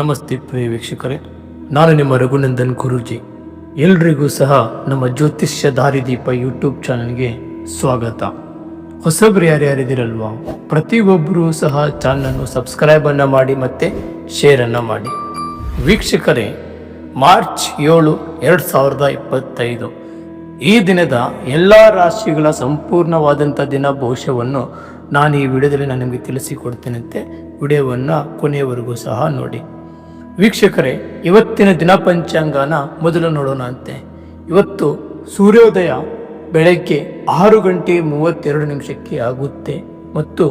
ನಮಸ್ತೆ ಪ್ರಿಯ ವೀಕ್ಷಕರೇ, ನಾನು ನಿಮ್ಮ ರಘುನಂದನ್ ಗುರೂಜಿ. ಎಲ್ರಿಗೂ ಸಹ ನಮ್ಮ ಜ್ಯೋತಿಷ್ಯ ದಾರಿದೀಪ ಯೂಟ್ಯೂಬ್ ಚಾನಲ್ಗೆ ಸ್ವಾಗತ. ಹೊಸಬ್ರು ಯಾರ್ಯಾರಿದಿರಲ್ವಾ ಪ್ರತಿಯೊಬ್ಬರೂ ಸಹ ಚಾನಲನ್ನು ಸಬ್ಸ್ಕ್ರೈಬನ್ನು ಮಾಡಿ ಮತ್ತೆ ಶೇರನ್ನು ಮಾಡಿ. ವೀಕ್ಷಕರೇ, ಮಾರ್ಚ್ ಏಳು ಎರಡು ಸಾವಿರದ ಇಪ್ಪತ್ತೈದು. ಈ ದಿನದ ಎಲ್ಲ ರಾಶಿಗಳ ಸಂಪೂರ್ಣವಾದಂಥ ದಿನ ಭವಿಷ್ಯವನ್ನು ನಾನು ಈ ವಿಡಿಯೋದಲ್ಲಿ ನಾನು ನಿಮಗೆ ತಿಳಿಸಿಕೊಡ್ತೇನಂತೆ, ವಿಡಿಯೋವನ್ನು ಕೊನೆಯವರೆಗೂ ಸಹ ನೋಡಿ. ವೀಕ್ಷಕರೇ, ಇವತ್ತಿನ ದಿನ ಪಂಚಾಂಗನ ಮೊದಲು ನೋಡೋಣ ಅಂತೆ ಇವತ್ತು ಸೂರ್ಯೋದಯ ಬೆಳಗ್ಗೆ ಆರು ಗಂಟೆ ಮೂವತ್ತೆರಡು ನಿಮಿಷಕ್ಕೆ ಆಗುತ್ತೆ ಮತ್ತು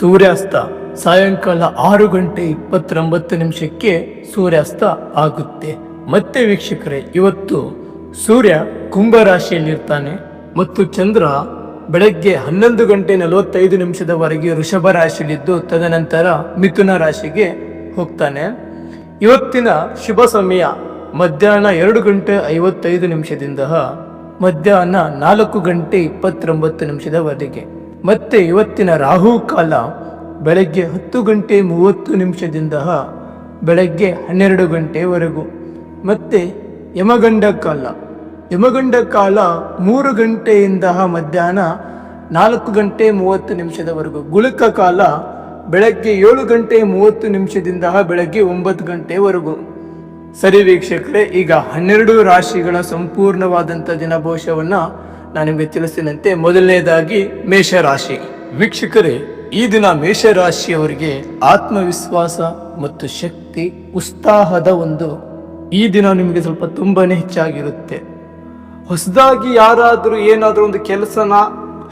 ಸೂರ್ಯಾಸ್ತ ಸಾಯಂಕಾಲ ಆರು ಗಂಟೆ ಇಪ್ಪತ್ತೊಂಬತ್ತು ನಿಮಿಷಕ್ಕೆ ಸೂರ್ಯಾಸ್ತ ಆಗುತ್ತೆ. ಮತ್ತೆ ವೀಕ್ಷಕರೇ, ಇವತ್ತು ಸೂರ್ಯ ಕುಂಭ ರಾಶಿಯಲ್ಲಿರ್ತಾನೆ ಮತ್ತು ಚಂದ್ರ ಬೆಳಗ್ಗೆ ಹನ್ನೊಂದು ಗಂಟೆ ನಲವತ್ತೈದು ನಿಮಿಷದವರೆಗೆ ವೃಷಭ ರಾಶಿಯಲ್ಲಿದ್ದು, ತದನಂತರ ಮಿಥುನ ರಾಶಿಗೆ ಹೋಗ್ತಾನೆ. ಇವತ್ತಿನ ಶುಭ ಸಮಯ ಮಧ್ಯಾಹ್ನ ಎರಡು ಗಂಟೆ ಐವತ್ತೈದು ನಿಮಿಷದಿಂದ ಮಧ್ಯಾಹ್ನ ನಾಲ್ಕು ಗಂಟೆ ಇಪ್ಪತ್ತೊಂಬತ್ತು ನಿಮಿಷದವರೆಗೆ. ಮತ್ತೆ ಇವತ್ತಿನ ರಾಹು ಕಾಲ ಬೆಳಗ್ಗೆ ಹತ್ತು ಗಂಟೆ ಮೂವತ್ತು ನಿಮಿಷದಿಂದ ಬೆಳಗ್ಗೆ ಹನ್ನೆರಡು ಗಂಟೆವರೆಗೂ. ಮತ್ತೆ ಯಮಗಂಡ ಕಾಲ. ಯಮಗಂಡ ಕಾಲ ಮೂರು ಗಂಟೆಯಿಂದ ಮಧ್ಯಾಹ್ನ ನಾಲ್ಕು ಗಂಟೆ ಮೂವತ್ತು ನಿಮಿಷದವರೆಗೂ. ಗುಳುಕ ಕಾಲ ಬೆಳಗ್ಗೆ ಏಳು ಗಂಟೆ ಮೂವತ್ತು ನಿಮಿಷದಿಂದ ಬೆಳಗ್ಗೆ ಒಂಬತ್ತು ಗಂಟೆವರೆಗೂ. ಸರಿ ವೀಕ್ಷಕರೇ, ಈಗ ಹನ್ನೆರಡು ರಾಶಿಗಳ ಸಂಪೂರ್ಣವಾದಂಥ ದಿನ ಭವಿಷ್ಯವನ್ನ ನಾನು ನಿಮಗೆ ತಿಳಿಸಿದಂತೆ ಮೊದಲನೇದಾಗಿ ಮೇಷರಾಶಿ. ವೀಕ್ಷಕರೇ, ಈ ದಿನ ಮೇಷರಾಶಿಯವರಿಗೆ ಆತ್ಮವಿಶ್ವಾಸ ಮತ್ತು ಶಕ್ತಿ ಉತ್ಸಾಹದ ಒಂದು ಈ ದಿನ ನಿಮಗೆ ಸ್ವಲ್ಪ ತುಂಬಾನೇ ಹೆಚ್ಚಾಗಿರುತ್ತೆ. ಹೊಸದಾಗಿ ಯಾರಾದರೂ ಏನಾದರೂ ಒಂದು ಕೆಲಸನ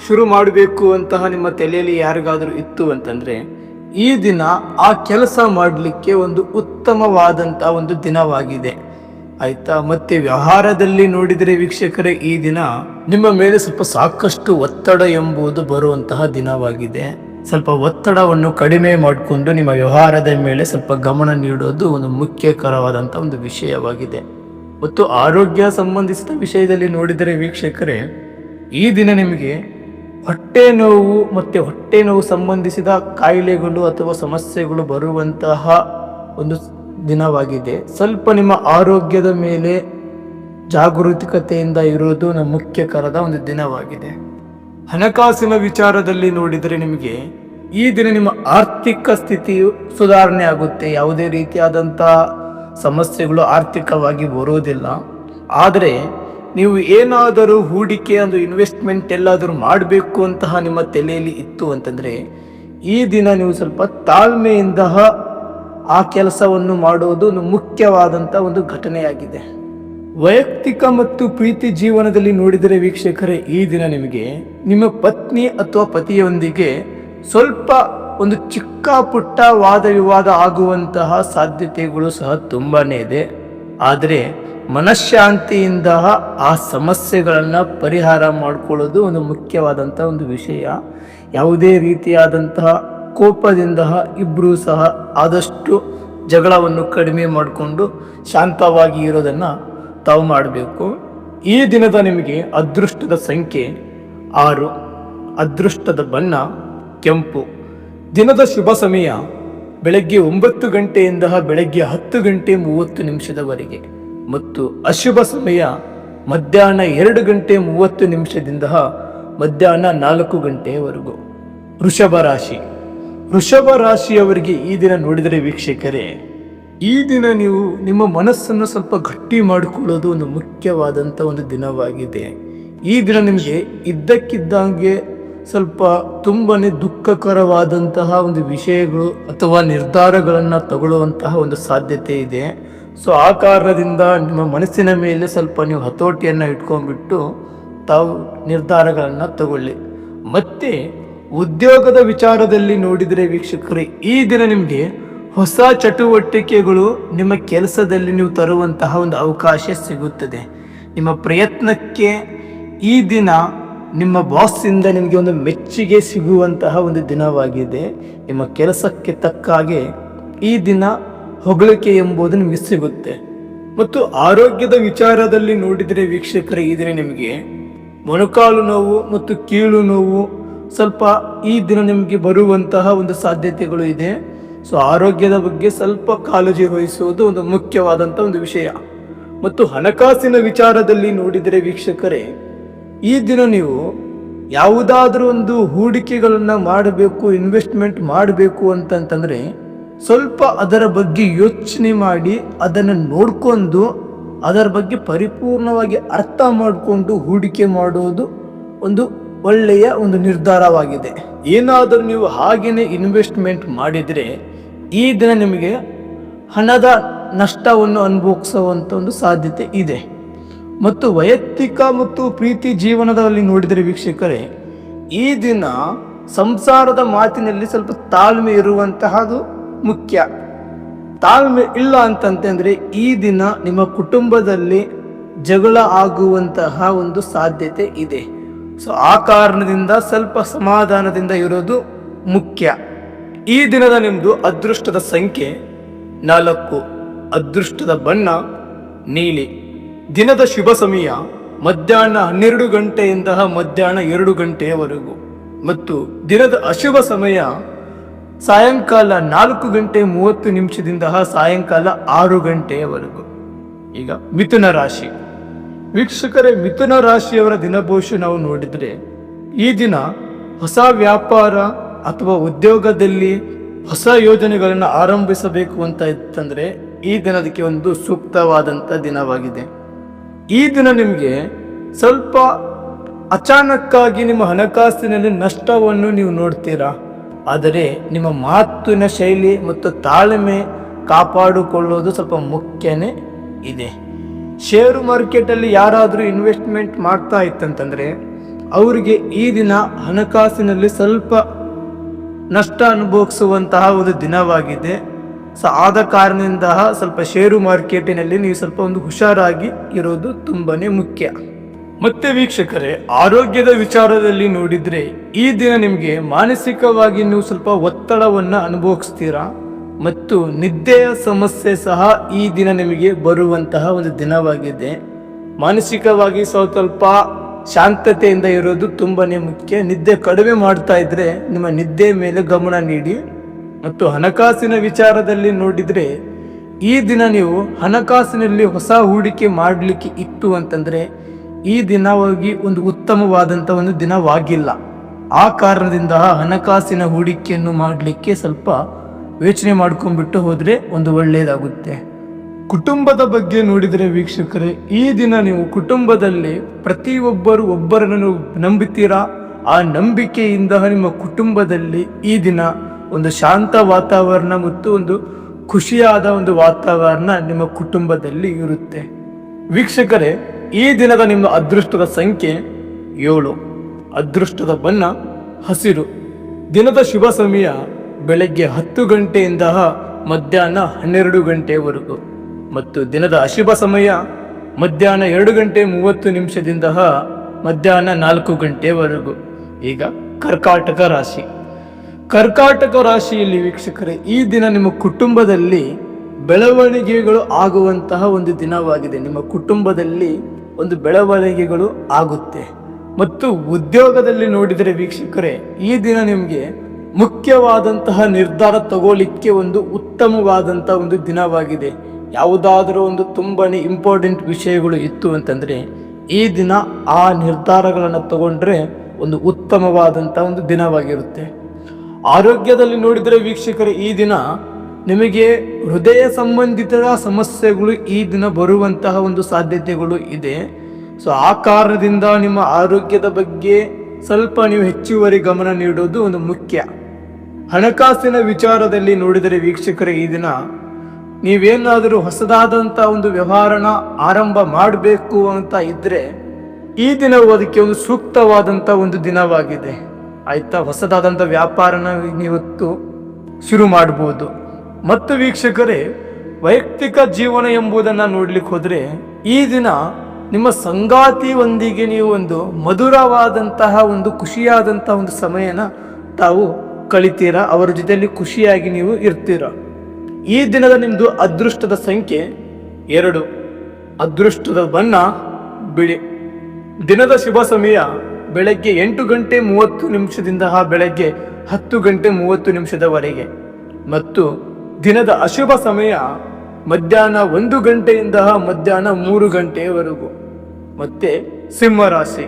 ಶುರು ಮಾಡಬೇಕು ಅಂತಹ ನಿಮ್ಮ ತಲೆಯಲ್ಲಿ ಯಾರಿಗಾದರೂ ಇತ್ತು ಅಂತಂದ್ರೆ ಈ ದಿನ ಆ ಕೆಲಸ ಮಾಡಲಿಕ್ಕೆ ಒಂದು ಉತ್ತಮವಾದಂಥ ಒಂದು ದಿನವಾಗಿದೆ. ಆಯ್ತಾ? ಮತ್ತೆ ವ್ಯವಹಾರದಲ್ಲಿ ನೋಡಿದರೆ ವೀಕ್ಷಕರೇ, ಈ ದಿನ ನಿಮ್ಮ ಮೇಲೆ ಸ್ವಲ್ಪ ಸಾಕಷ್ಟು ಒತ್ತಡ ಎಂಬುದು ಬರುವಂತಹ ದಿನವಾಗಿದೆ. ಸ್ವಲ್ಪ ಒತ್ತಡವನ್ನು ಕಡಿಮೆ ಮಾಡಿಕೊಂಡು ನಿಮ್ಮ ವ್ಯವಹಾರದ ಮೇಲೆ ಸ್ವಲ್ಪ ಗಮನ ನೀಡೋದು ಒಂದು ಮುಖ್ಯಕರವಾದಂಥ ಒಂದು ವಿಷಯವಾಗಿದೆ. ಮತ್ತು ಆರೋಗ್ಯ ಸಂಬಂಧಿಸಿದ ವಿಷಯದಲ್ಲಿ ನೋಡಿದರೆ ವೀಕ್ಷಕರೇ, ಈ ದಿನ ನಿಮಗೆ ಹೊಟ್ಟೆ ನೋವು ಮತ್ತು ಹೊಟ್ಟೆ ನೋವು ಸಂಬಂಧಿಸಿದ ಕಾಯಿಲೆಗಳು ಅಥವಾ ಸಮಸ್ಯೆಗಳು ಬರುವಂತಹ ಒಂದು ದಿನವಾಗಿದೆ. ಸ್ವಲ್ಪ ನಿಮ್ಮ ಆರೋಗ್ಯದ ಮೇಲೆ ಜಾಗರೂಕತೆಯಿಂದ ಇರೋದು ನಮ್ಮ ಮುಖ್ಯಕರದ ಒಂದು ದಿನವಾಗಿದೆ. ಹಣಕಾಸಿನ ವಿಚಾರದಲ್ಲಿ ನೋಡಿದರೆ ನಿಮಗೆ ಈ ದಿನ ನಿಮ್ಮ ಆರ್ಥಿಕ ಸ್ಥಿತಿಯು ಸುಧಾರಣೆ ಆಗುತ್ತೆ. ಯಾವುದೇ ರೀತಿಯಾದಂಥ ಸಮಸ್ಯೆಗಳು ಆರ್ಥಿಕವಾಗಿ ಬರೋದಿಲ್ಲ ಆದರೆ ನೀವು ಏನಾದರೂ ಹೂಡಿಕೆ ಒಂದು ಇನ್ವೆಸ್ಟ್ಮೆಂಟ್ ಎಲ್ಲಾದರೂ ಮಾಡಬೇಕು ಅಂತಹ ನಿಮ್ಮ ತಲೆಯಲ್ಲಿ ಇತ್ತು ಅಂತಂದರೆ, ಈ ದಿನ ನೀವು ಸ್ವಲ್ಪ ತಾಳ್ಮೆಯಿಂದ ಆ ಕೆಲಸವನ್ನು ಮಾಡುವುದು ಒಂದು ಮುಖ್ಯವಾದಂಥ ಒಂದು ಘಟನೆಯಾಗಿದೆ. ವೈಯಕ್ತಿಕ ಮತ್ತು ಪ್ರೀತಿ ಜೀವನದಲ್ಲಿ ನೋಡಿದರೆ ವೀಕ್ಷಕರೇ, ಈ ದಿನ ನಿಮಗೆ ನಿಮ್ಮ ಪತ್ನಿ ಅಥವಾ ಪತಿಯೊಂದಿಗೆ ಸ್ವಲ್ಪ ಒಂದು ಚಿಕ್ಕ ಪುಟ್ಟ ವಾದ ವಿವಾದ ಆಗುವಂತಹ ಸಾಧ್ಯತೆಗಳು ಸಹ ತುಂಬಾ ಇದೆ. ಆದರೆ ಮನಃಶಾಂತಿಯಿಂದ ಆ ಸಮಸ್ಯೆಗಳನ್ನು ಪರಿಹಾರ ಮಾಡಿಕೊಳ್ಳೋದು ಒಂದು ಮುಖ್ಯವಾದಂಥ ಒಂದು ವಿಷಯ. ಯಾವುದೇ ರೀತಿಯಾದಂತಹ ಕೋಪದಿಂದ ಇಬ್ಬರೂ ಸಹ ಆದಷ್ಟು ಜಗಳವನ್ನು ಕಡಿಮೆ ಮಾಡಿಕೊಂಡು ಶಾಂತವಾಗಿ ಇರೋದನ್ನು ತಾವು ಮಾಡಬೇಕು. ಈ ದಿನದ ನಿಮಗೆ ಅದೃಷ್ಟದ ಸಂಖ್ಯೆ ಆರು. ಅದೃಷ್ಟದ ಬಣ್ಣ ಕೆಂಪು. ದಿನದ ಶುಭ ಸಮಯ ಬೆಳಗ್ಗೆ ಒಂಬತ್ತು ಗಂಟೆಯಿಂದ ಬೆಳಗ್ಗೆ ಹತ್ತು ಗಂಟೆ ಮೂವತ್ತು ನಿಮಿಷದವರೆಗೆ. ಮತ್ತು ಅಶುಭ ಸಮಯ ಮಧ್ಯಾಹ್ನ ಎರಡು ಗಂಟೆ ಮೂವತ್ತು ನಿಮಿಷದಿಂದ ಮಧ್ಯಾಹ್ನ ನಾಲ್ಕು ಗಂಟೆವರೆಗೂ. ವೃಷಭ ರಾಶಿ. ವೃಷಭ ರಾಶಿಯವರಿಗೆ ಈ ದಿನ ನೋಡಿದರೆ ವೀಕ್ಷಕರೇ, ಈ ದಿನ ನೀವು ನಿಮ್ಮ ಮನಸ್ಸನ್ನು ಸ್ವಲ್ಪ ಗಟ್ಟಿ ಮಾಡಿಕೊಳ್ಳೋದು ಒಂದು ಮುಖ್ಯವಾದಂಥ ಒಂದು ದಿನವಾಗಿದೆ. ಈ ದಿನ ನಿಮಗೆ ಇದ್ದಕ್ಕಿದ್ದಂಗೆ ಸ್ವಲ್ಪ ತುಂಬಾ ದುಃಖಕರವಾದಂತಹ ಒಂದು ವಿಷಯಗಳು ಅಥವಾ ನಿರ್ಧಾರಗಳನ್ನು ತಗೊಳ್ಳುವಂತಹ ಒಂದು ಸಾಧ್ಯತೆ ಇದೆ. ಸೊ ಆ ಕಾರಣದಿಂದ ನಿಮ್ಮ ಮನಸ್ಸಿನ ಮೇಲೆ ಸ್ವಲ್ಪ ನೀವು ಹತೋಟಿಯನ್ನು ಇಟ್ಕೊಂಡ್ಬಿಟ್ಟು ತಾವು ನಿರ್ಧಾರಗಳನ್ನು ತಗೊಳ್ಳಿ. ಮತ್ತೆ ಉದ್ಯೋಗದ ವಿಚಾರದಲ್ಲಿ ನೋಡಿದರೆ ವೀಕ್ಷಕರೇ ಈ ದಿನ ನಿಮಗೆ ಹೊಸ ಚಟುವಟಿಕೆಗಳು ನಿಮ್ಮ ಕೆಲಸದಲ್ಲಿ ನೀವು ತರುವಂತಹ ಒಂದು ಅವಕಾಶ ಸಿಗುತ್ತದೆ. ನಿಮ್ಮ ಪ್ರಯತ್ನಕ್ಕೆ ಈ ದಿನ ನಿಮ್ಮ ಬಾಸ್ಸಿಂದ ನಿಮಗೆ ಒಂದು ಮೆಚ್ಚುಗೆ ಸಿಗುವಂತಹ ಒಂದು ದಿನವಾಗಿದೆ. ನಿಮ್ಮ ಕೆಲಸಕ್ಕೆ ತಕ್ಕ ಹಾಗೆ ಈ ದಿನ ಹೊಗಳಿಕೆ ಎಂಬುದು ನಿಮಗೆ ಸಿಗುತ್ತೆ. ಮತ್ತು ಆರೋಗ್ಯದ ವಿಚಾರದಲ್ಲಿ ನೋಡಿದರೆ ವೀಕ್ಷಕರೇ ಇದ್ರೆ ನಿಮಗೆ ಮೊಣಕಾಲು ನೋವು ಮತ್ತು ಕೀಳು ನೋವು ಸ್ವಲ್ಪ ಈ ದಿನ ನಿಮಗೆ ಬರುವಂತಹ ಒಂದು ಸಾಧ್ಯತೆಗಳು ಇದೆ. ಸೊ, ಆರೋಗ್ಯದ ಬಗ್ಗೆ ಸ್ವಲ್ಪ ಕಾಳಜಿ ವಹಿಸುವುದು ಒಂದು ಮುಖ್ಯವಾದಂಥ ಒಂದು ವಿಷಯ. ಮತ್ತು ಹಣಕಾಸಿನ ವಿಚಾರದಲ್ಲಿ ನೋಡಿದರೆ ವೀಕ್ಷಕರೇ, ಈ ದಿನ ನೀವು ಯಾವುದಾದ್ರೂ ಒಂದು ಹೂಡಿಕೆಗಳನ್ನು ಮಾಡಬೇಕು, ಇನ್ವೆಸ್ಟ್ಮೆಂಟ್ ಮಾಡಬೇಕು ಅಂತಂತಂದರೆ ಸ್ವಲ್ಪ ಅದರ ಬಗ್ಗೆ ಯೋಚನೆ ಮಾಡಿ ಅದನ್ನು ನೋಡ್ಕೊಂಡು ಅದರ ಬಗ್ಗೆ ಪರಿಪೂರ್ಣವಾಗಿ ಅರ್ಥ ಮಾಡಿಕೊಂಡು ಹೂಡಿಕೆ ಮಾಡುವುದು ಒಂದು ಒಳ್ಳೆಯ ಒಂದು ನಿರ್ಧಾರವಾಗಿದೆ. ಏನಾದರೂ ನೀವು ಹಾಗೆಯೇ ಇನ್ವೆಸ್ಟ್ಮೆಂಟ್ ಮಾಡಿದರೆ ಈ ದಿನ ನಿಮಗೆ ಹಣದ ನಷ್ಟವನ್ನು ಅನುಭವಿಸುವಂಥ ಒಂದು ಸಾಧ್ಯತೆ ಇದೆ. ಮತ್ತು ವೈಯಕ್ತಿಕ ಮತ್ತು ಪ್ರೀತಿ ಜೀವನದಲ್ಲಿ ನೋಡಿದರೆ ವೀಕ್ಷಕರೇ, ಈ ದಿನ ಸಂಸಾರದ ಮಾತಿನಲ್ಲಿ ಸ್ವಲ್ಪ ತಾಳ್ಮೆ ಇರುವಂತಹದು ಮುಖ್ಯ. ತಾಳ್ಮೆ ಇಲ್ಲ ಅಂತಂತಂದರೆ ಈ ದಿನ ನಿಮ್ಮ ಕುಟುಂಬದಲ್ಲಿ ಜಗಳ ಆಗುವಂತಹ ಒಂದು ಸಾಧ್ಯತೆ ಇದೆ. ಸೊ ಆ ಕಾರಣದಿಂದ ಸ್ವಲ್ಪ ಸಮಾಧಾನದಿಂದ ಇರೋದು ಮುಖ್ಯ. ಈ ದಿನದ ನಿಮ್ಮದು ಅದೃಷ್ಟದ ಸಂಖ್ಯೆ ನಾಲ್ಕು. ಅದೃಷ್ಟದ ಬಣ್ಣ ನೀಲಿ. ದಿನದ ಶುಭ ಸಮಯ ಮಧ್ಯಾಹ್ನ ಹನ್ನೆರಡು ಗಂಟೆಯಿಂದ ಮಧ್ಯಾಹ್ನ ಎರಡು ಗಂಟೆಯವರೆಗೂ. ಮತ್ತು ದಿನದ ಅಶುಭ ಸಮಯ ಸಾಯಂಕಾಲ ನಾಲ್ಕು ಗಂಟೆ ಮೂವತ್ತು ನಿಮಿಷದಿಂದ ಸಾಯಂಕಾಲ ಆರು ಗಂಟೆಯವರೆಗೂ. ಈಗ ಮಿಥುನ ರಾಶಿ. ವೀಕ್ಷಕರೇ, ಮಿಥುನ ರಾಶಿಯವರ ದಿನಭವಿಷ್ಯ ನಾವು ನೋಡಿದರೆ ಈ ದಿನ ಹೊಸ ವ್ಯಾಪಾರ ಅಥವಾ ಉದ್ಯೋಗದಲ್ಲಿ ಹೊಸ ಯೋಜನೆಗಳನ್ನು ಆರಂಭಿಸಬೇಕು ಅಂತ ಇತ್ತಂದ್ರೆ ಈ ದಿನದಕ್ಕೆ ಒಂದು ಸೂಕ್ತವಾದಂಥ ದಿನವಾಗಿದೆ. ಈ ದಿನ ನಿಮಗೆ ಸ್ವಲ್ಪ ಅಚಾನಕ್ಕಾಗಿ ನಿಮ್ಮ ಹಣಕಾಸಿನಲ್ಲಿ ನಷ್ಟವನ್ನು ನೀವು ನೋಡ್ತೀರಾ? ಆದರೆ ನಿಮ್ಮ ಮಾತಿನ ಶೈಲಿ ಮತ್ತು ತಾಳ್ಮೆ ಕಾಪಾಡಿಕೊಳ್ಳೋದು ಸ್ವಲ್ಪ ಮುಖ್ಯನೇ ಇದೆ. ಶೇರು ಮಾರ್ಕೆಟಲ್ಲಿ ಯಾರಾದರೂ ಇನ್ವೆಸ್ಟ್ಮೆಂಟ್ ಮಾಡ್ತಾ ಇತ್ತಂತಂದರೆ, ಅವರಿಗೆ ಈ ದಿನ ಹಣಕಾಸಿನಲ್ಲಿ ಸ್ವಲ್ಪ ನಷ್ಟ ಅನುಭವಿಸುವಂತಹ ಒಂದು ದಿನವಾಗಿದೆ. ಸೊ, ಆದ ಕಾರಣದಿಂದ ಸ್ವಲ್ಪ ಶೇರು ಮಾರ್ಕೆಟಿನಲ್ಲಿ ನೀವು ಸ್ವಲ್ಪ ಒಂದು ಹುಷಾರಾಗಿ ಇರೋದು ತುಂಬಾ ಮುಖ್ಯ. ಮತ್ತೆ ವೀಕ್ಷಕರೇ, ಆರೋಗ್ಯದ ವಿಚಾರದಲ್ಲಿ ನೋಡಿದ್ರೆ ಈ ದಿನ ನಿಮಗೆ ಮಾನಸಿಕವಾಗಿ ನೀವು ಸ್ವಲ್ಪ ಒತ್ತಡವನ್ನು ಅನುಭವಿಸ್ತೀರಾ? ಮತ್ತು ನಿದ್ದೆಯ ಸಮಸ್ಯೆ ಸಹ ಈ ದಿನ ನಿಮಗೆ ಬರುವಂತಹ ಒಂದು ದಿನವಾಗಿದೆ. ಮಾನಸಿಕವಾಗಿ ಸ್ವಲ್ಪ ಶಾಂತತೆಯಿಂದ ಇರೋದು ತುಂಬಾ ಮುಖ್ಯ. ನಿದ್ದೆ ಕಡಿಮೆ ಮಾಡ್ತಾ ಇದ್ರೆ ನಿಮ್ಮ ನಿದ್ದೆ ಮೇಲೆ ಗಮನ ನೀಡಿ. ಮತ್ತು ಹಣಕಾಸಿನ ವಿಚಾರದಲ್ಲಿ ನೋಡಿದ್ರೆ ಈ ದಿನ ನೀವು ಹಣಕಾಸಿನಲ್ಲಿ ಹೊಸ ಹೂಡಿಕೆ ಮಾಡಲಿಕ್ಕೆ ಇತ್ತು ಅಂತಂದ್ರೆ ಈ ದಿನವಾಗಿ ಒಂದು ಉತ್ತಮವಾದಂಥ ಒಂದು ದಿನವಾಗಿಲ್ಲ. ಆ ಕಾರಣದಿಂದ ಹಣಕಾಸಿನ ಹೂಡಿಕೆಯನ್ನು ಮಾಡಲಿಕ್ಕೆ ಸ್ವಲ್ಪ ಯೋಚನೆ ಮಾಡ್ಕೊಂಡ್ಬಿಟ್ಟು ಹೋದ್ರೆ ಒಂದು ಒಳ್ಳೆಯದಾಗುತ್ತೆ ಕುಟುಂಬದ ಬಗ್ಗೆ ನೋಡಿದರೆ ವೀಕ್ಷಕರೇ, ಈ ದಿನ ನೀವು ಕುಟುಂಬದಲ್ಲಿ ಪ್ರತಿಯೊಬ್ಬರು ಒಬ್ಬರನ್ನು ನಂಬುತ್ತೀರಾ ಆ ನಂಬಿಕೆಯಿಂದ ನಿಮ್ಮ ಕುಟುಂಬದಲ್ಲಿ ಈ ದಿನ ಒಂದು ಶಾಂತ ವಾತಾವರಣ ಮತ್ತು ಒಂದು ಖುಷಿಯಾದ ಒಂದು ವಾತಾವರಣ ನಿಮ್ಮ ಕುಟುಂಬದಲ್ಲಿ ಇರುತ್ತೆ. ವೀಕ್ಷಕರೇ ಈ ದಿನದ ನಿಮ್ಮ ಅದೃಷ್ಟದ ಸಂಖ್ಯೆ ಏಳು. ಅದೃಷ್ಟದ ಬಣ್ಣ ಹಸಿರು. ದಿನದ ಶುಭ ಸಮಯ ಬೆಳಗ್ಗೆ ಹತ್ತು ಗಂಟೆಯಿಂದ ಮಧ್ಯಾಹ್ನ ಹನ್ನೆರಡು ಗಂಟೆವರೆಗೂ. ಮತ್ತು ದಿನದ ಅಶುಭ ಸಮಯ ಮಧ್ಯಾಹ್ನ ಎರಡು ಗಂಟೆ ಮೂವತ್ತು ನಿಮಿಷದಿಂದ ಮಧ್ಯಾಹ್ನ ನಾಲ್ಕು ಗಂಟೆವರೆಗೂ. ಈಗ ಕರ್ಕಾಟಕ ರಾಶಿ. ಕರ್ಕಾಟಕ ರಾಶಿಯಲ್ಲಿ ವೀಕ್ಷಕರೇ, ಈ ದಿನ ನಿಮ್ಮ ಕುಟುಂಬದಲ್ಲಿ ಬೆಳವಣಿಗೆಗಳು ಆಗುವಂತಹ ಒಂದು ದಿನವಾಗಿದೆ. ನಿಮ್ಮ ಕುಟುಂಬದಲ್ಲಿ ಒಂದು ಬೆಳವಣಿಗೆಗಳು ಆಗುತ್ತೆ. ಮತ್ತು ಉದ್ಯೋಗದಲ್ಲಿ ನೋಡಿದರೆ ವೀಕ್ಷಕರೇ, ಈ ದಿನ ನಿಮಗೆ ಮುಖ್ಯವಾದಂತಹ ನಿರ್ಧಾರ ತಗೊಳ್ಳಿಕ್ಕೆ ಒಂದು ಉತ್ತಮವಾದಂಥ ಒಂದು ದಿನವಾಗಿದೆ. ಯಾವುದಾದರೂ ಒಂದು ತುಂಬಾ ಇಂಪಾರ್ಟೆಂಟ್ ವಿಷಯಗಳು ಇತ್ತು ಅಂತಂದರೆ, ಈ ದಿನ ಆ ನಿರ್ಧಾರಗಳನ್ನು ತಗೊಂಡ್ರೆ ಒಂದು ಉತ್ತಮವಾದಂಥ ಒಂದು ದಿನವಾಗಿರುತ್ತೆ. ಆರೋಗ್ಯದಲ್ಲಿ ನೋಡಿದರೆ ವೀಕ್ಷಕರೇ, ಈ ದಿನ ನಿಮಗೆ ಹೃದಯ ಸಂಬಂಧಿತ ಸಮಸ್ಯೆಗಳು ಈ ದಿನ ಬರುವಂತಹ ಒಂದು ಸಾಧ್ಯತೆಗಳು ಇದೆ. ಸೊ ಆ ಕಾರಣದಿಂದ ನಿಮ್ಮ ಆರೋಗ್ಯದ ಬಗ್ಗೆ ಸ್ವಲ್ಪ ನೀವು ಹೆಚ್ಚುವರಿ ಗಮನ ನೀಡೋದು ಒಂದು ಮುಖ್ಯ. ಹಣಕಾಸಿನ ವಿಚಾರದಲ್ಲಿ ನೋಡಿದರೆ ವೀಕ್ಷಕರೇ, ಈ ದಿನ ನೀವೇನಾದರೂ ಹೊಸದಾದಂಥ ಒಂದು ವ್ಯವಹಾರನ ಆರಂಭ ಮಾಡಬೇಕು ಅಂತ ಇದ್ರೆ ಈ ದಿನವು ಅದಕ್ಕೆ ಒಂದು ಸೂಕ್ತವಾದಂಥ ಒಂದು ದಿನವಾಗಿದೆ. ಆಯ್ತಾ? ಹೊಸದಾದಂಥ ವ್ಯಾಪಾರನ ನೀವತ್ತು ಶುರು ಮಾಡ್ಬೋದು. ಮತ್ತು ವೀಕ್ಷಕರೇ, ವೈಯಕ್ತಿಕ ಜೀವನ ಎಂಬುದನ್ನು ನೋಡ್ಲಿಕ್ಕೆ ಹೋದರೆ, ಈ ದಿನ ನಿಮ್ಮ ಸಂಗಾತಿಯೊಂದಿಗೆ ನೀವು ಒಂದು ಮಧುರವಾದಂತಹ ಒಂದು ಖುಷಿಯಾದಂತಹ ಒಂದು ಸಮಯನ ತಾವು ಕಳಿತೀರಾ? ಅವರ ಜೊತೆಯಲ್ಲಿ ಖುಷಿಯಾಗಿ ನೀವು ಇರ್ತೀರ? ಈ ದಿನದ ನಿಮ್ಮದು ಅದೃಷ್ಟದ ಸಂಖ್ಯೆ ಎರಡು. ಅದೃಷ್ಟದ ಬಣ್ಣ ಬಿಳಿ. ದಿನದ ಶುಭ ಸಮಯ ಬೆಳಗ್ಗೆ ಎಂಟು ಗಂಟೆ ಮೂವತ್ತು ನಿಮಿಷದಿಂದ ಬೆಳಗ್ಗೆ ಹತ್ತು ಗಂಟೆ ಮೂವತ್ತು ನಿಮಿಷದವರೆಗೆ. ಮತ್ತು ದಿನದ ಅಶುಭ ಸಮಯ ಮಧ್ಯಾಹ್ನ ಒಂದು ಗಂಟೆಯಿಂದ ಮಧ್ಯಾಹ್ನ ಮೂರು ಗಂಟೆಯವರೆಗೂ ಮತ್ತೆ ಸಿಂಹರಾಶಿ.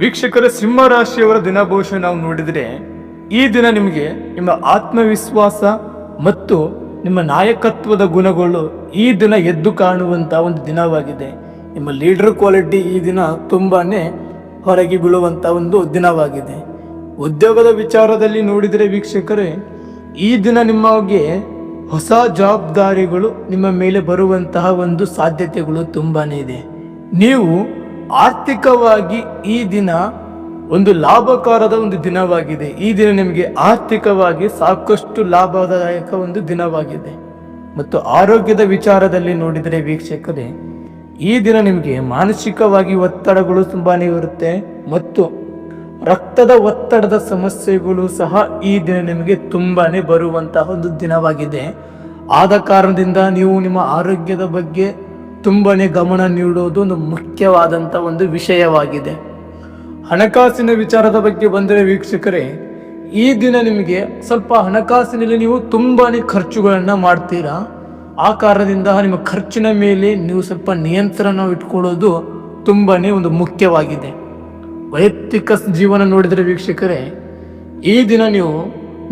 ವೀಕ್ಷಕರ, ಸಿಂಹರಾಶಿಯವರ ದಿನ ಬಹುಶಃ ನಾವು ನೋಡಿದರೆ ಈ ದಿನ ನಿಮಗೆ ನಿಮ್ಮ ಆತ್ಮವಿಶ್ವಾಸ ಮತ್ತು ನಿಮ್ಮ ನಾಯಕತ್ವದ ಗುಣಗಳು ಈ ದಿನ ಎದ್ದು ಕಾಣುವಂಥ ಒಂದು ದಿನವಾಗಿದೆ. ನಿಮ್ಮ ಲೀಡರ್ ಕ್ವಾಲಿಟಿ ಈ ದಿನ ತುಂಬಾನೇ ಹೊರಗೆ ಬೀಳುವಂಥ ಒಂದು ದಿನವಾಗಿದೆ. ಉದ್ಯೋಗದ ವಿಚಾರದಲ್ಲಿ ನೋಡಿದರೆ ವೀಕ್ಷಕರೇ, ಈ ದಿನ ನಿಮಗೆ ಹೊಸ ಜವಾಬ್ದಾರಿಗಳು ನಿಮ್ಮ ಮೇಲೆ ಬರುವಂತಹ ಒಂದು ಸಾಧ್ಯತೆಗಳು ತುಂಬಾ ಇದೆ. ನೀವು ಆರ್ಥಿಕವಾಗಿ ಈ ದಿನ ಒಂದು ಲಾಭಕಾರದ ಒಂದು ದಿನವಾಗಿದೆ. ಈ ದಿನ ನಿಮಗೆ ಆರ್ಥಿಕವಾಗಿ ಸಾಕಷ್ಟು ಲಾಭದಾಯಕ ಒಂದು ದಿನವಾಗಿದೆ. ಮತ್ತು ಆರೋಗ್ಯದ ವಿಚಾರದಲ್ಲಿ ನೋಡಿದರೆ ವೀಕ್ಷಕರೇ, ಈ ದಿನ ನಿಮಗೆ ಮಾನಸಿಕವಾಗಿ ಒತ್ತಡಗಳು ತುಂಬಾ ಇರುತ್ತೆ. ಮತ್ತು ರಕ್ತದ ಒತ್ತಡದ ಸಮಸ್ಯೆಗಳು ಸಹ ಈ ದಿನ ನಿಮಗೆ ತುಂಬಾ ಬರುವಂತಹ ಒಂದು ದಿನವಾಗಿದೆ. ಆದ ಕಾರಣದಿಂದ ನೀವು ನಿಮ್ಮ ಆರೋಗ್ಯದ ಬಗ್ಗೆ ತುಂಬಾ ಗಮನ ನೀಡುವುದು ಒಂದು ಮುಖ್ಯವಾದಂಥ ಒಂದು ವಿಷಯವಾಗಿದೆ. ಹಣಕಾಸಿನ ವಿಚಾರದ ಬಗ್ಗೆ ಬಂದರೆ ವೀಕ್ಷಕರೇ, ಈ ದಿನ ನಿಮಗೆ ಸ್ವಲ್ಪ ಹಣಕಾಸಿನಲ್ಲಿ ನೀವು ತುಂಬಾ ಖರ್ಚುಗಳನ್ನು ಮಾಡ್ತೀರಾ? ಆ ಕಾರಣದಿಂದ ನಿಮ್ಮ ಖರ್ಚಿನ ಮೇಲೆ ನೀವು ಸ್ವಲ್ಪ ನಿಯಂತ್ರಣ ಇಟ್ಕೊಳ್ಳೋದು ತುಂಬಾ ಒಂದು ಮುಖ್ಯವಾಗಿದೆ. ವೈಯಕ್ತಿಕ ಜೀವನ ನೋಡಿದರೆ ವೀಕ್ಷಕರೇ, ಈ ದಿನ ನೀವು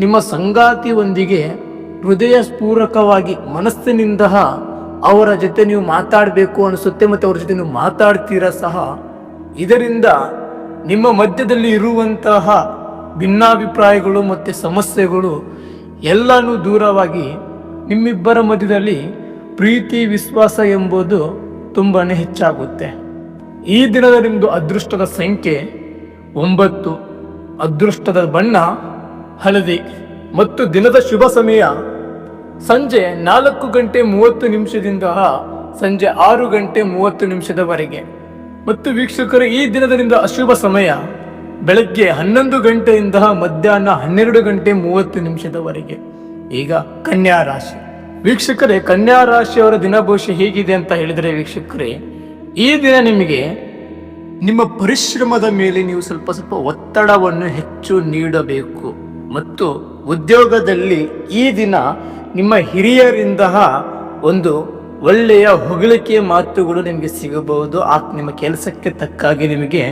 ನಿಮ್ಮ ಸಂಗಾತಿಯೊಂದಿಗೆ ಹೃದಯ ಸ್ಫೂರಕವಾಗಿ ಮನಸ್ಸಿನಿಂದ ಅವರ ಜೊತೆ ನೀವು ಮಾತಾಡಬೇಕು ಅನಿಸುತ್ತೆ ಮತ್ತು ಅವರ ಜೊತೆ ನೀವು ಮಾತಾಡ್ತೀರಾ ಸಹ, ಇದರಿಂದ ನಿಮ್ಮ ಮಧ್ಯದಲ್ಲಿ ಇರುವಂತಹ ಭಿನ್ನಾಭಿಪ್ರಾಯಗಳು ಮತ್ತು ಸಮಸ್ಯೆಗಳು ಎಲ್ಲನೂ ದೂರವಾಗಿ ನಿಮ್ಮಿಬ್ಬರ ಮಧ್ಯದಲ್ಲಿ ಪ್ರೀತಿ, ವಿಶ್ವಾಸ ಎಂಬುದು ತುಂಬಾ ಹೆಚ್ಚಾಗುತ್ತೆ. ಈ ದಿನದ ನಿಮ್ಮದು ಅದೃಷ್ಟದ ಸಂಖ್ಯೆ ಒಂಬತ್ತು. ಅದೃಷ್ಟದ ಬಣ್ಣ ಹಳದಿ. ಮತ್ತು ದಿನದ ಶುಭ ಸಮಯ ಸಂಜೆ ನಾಲ್ಕು ಗಂಟೆ ಮೂವತ್ತು ನಿಮಿಷದಿಂದ ಸಂಜೆ ಆರು ಗಂಟೆ ಮೂವತ್ತು ನಿಮಿಷದವರೆಗೆ. ಮತ್ತು ವೀಕ್ಷಕರು, ಈ ದಿನದಿಂದ ಅಶುಭ ಸಮಯ ಬೆಳಗ್ಗೆ ಹನ್ನೊಂದು ಗಂಟೆಯಿಂದ ಮಧ್ಯಾಹ್ನ ಹನ್ನೆರಡು ಗಂಟೆ ಮೂವತ್ತು ನಿಮಿಷದವರೆಗೆ. ಈಗ ಕನ್ಯಾ ರಾಶಿ. ವೀಕ್ಷಕರೇ, ಕನ್ಯಾ ರಾಶಿಯವರ ದಿನಭವಿಷ್ಯ ಹೇಗಿದೆ ಅಂತ ಹೇಳಿದರೆ ವೀಕ್ಷಕರೇ ಈ ದಿನ ನಿಮಗೆ ನಿಮ್ಮ ಪರಿಶ್ರಮದ ಮೇಲೆ ನೀವು ಸ್ವಲ್ಪ ಸ್ವಲ್ಪ ಒತ್ತಡವನ್ನು ಹೆಚ್ಚು ನೀಡಬೇಕು. ಮತ್ತು ಉದ್ಯೋಗದಲ್ಲಿ ಈ ದಿನ ನಿಮ್ಮ ಹಿರಿಯರಿಂದ ಒಂದು ಒಳ್ಳೆಯ ಹೊಗಳಿಕೆಯ ಮಾತುಗಳು ನಿಮಗೆ ಸಿಗಬಹುದು. ಆ ನಿಮ್ಮ ಕೆಲಸಕ್ಕೆ ತಕ್ಕಾಗಿ ನಿಮಗೆ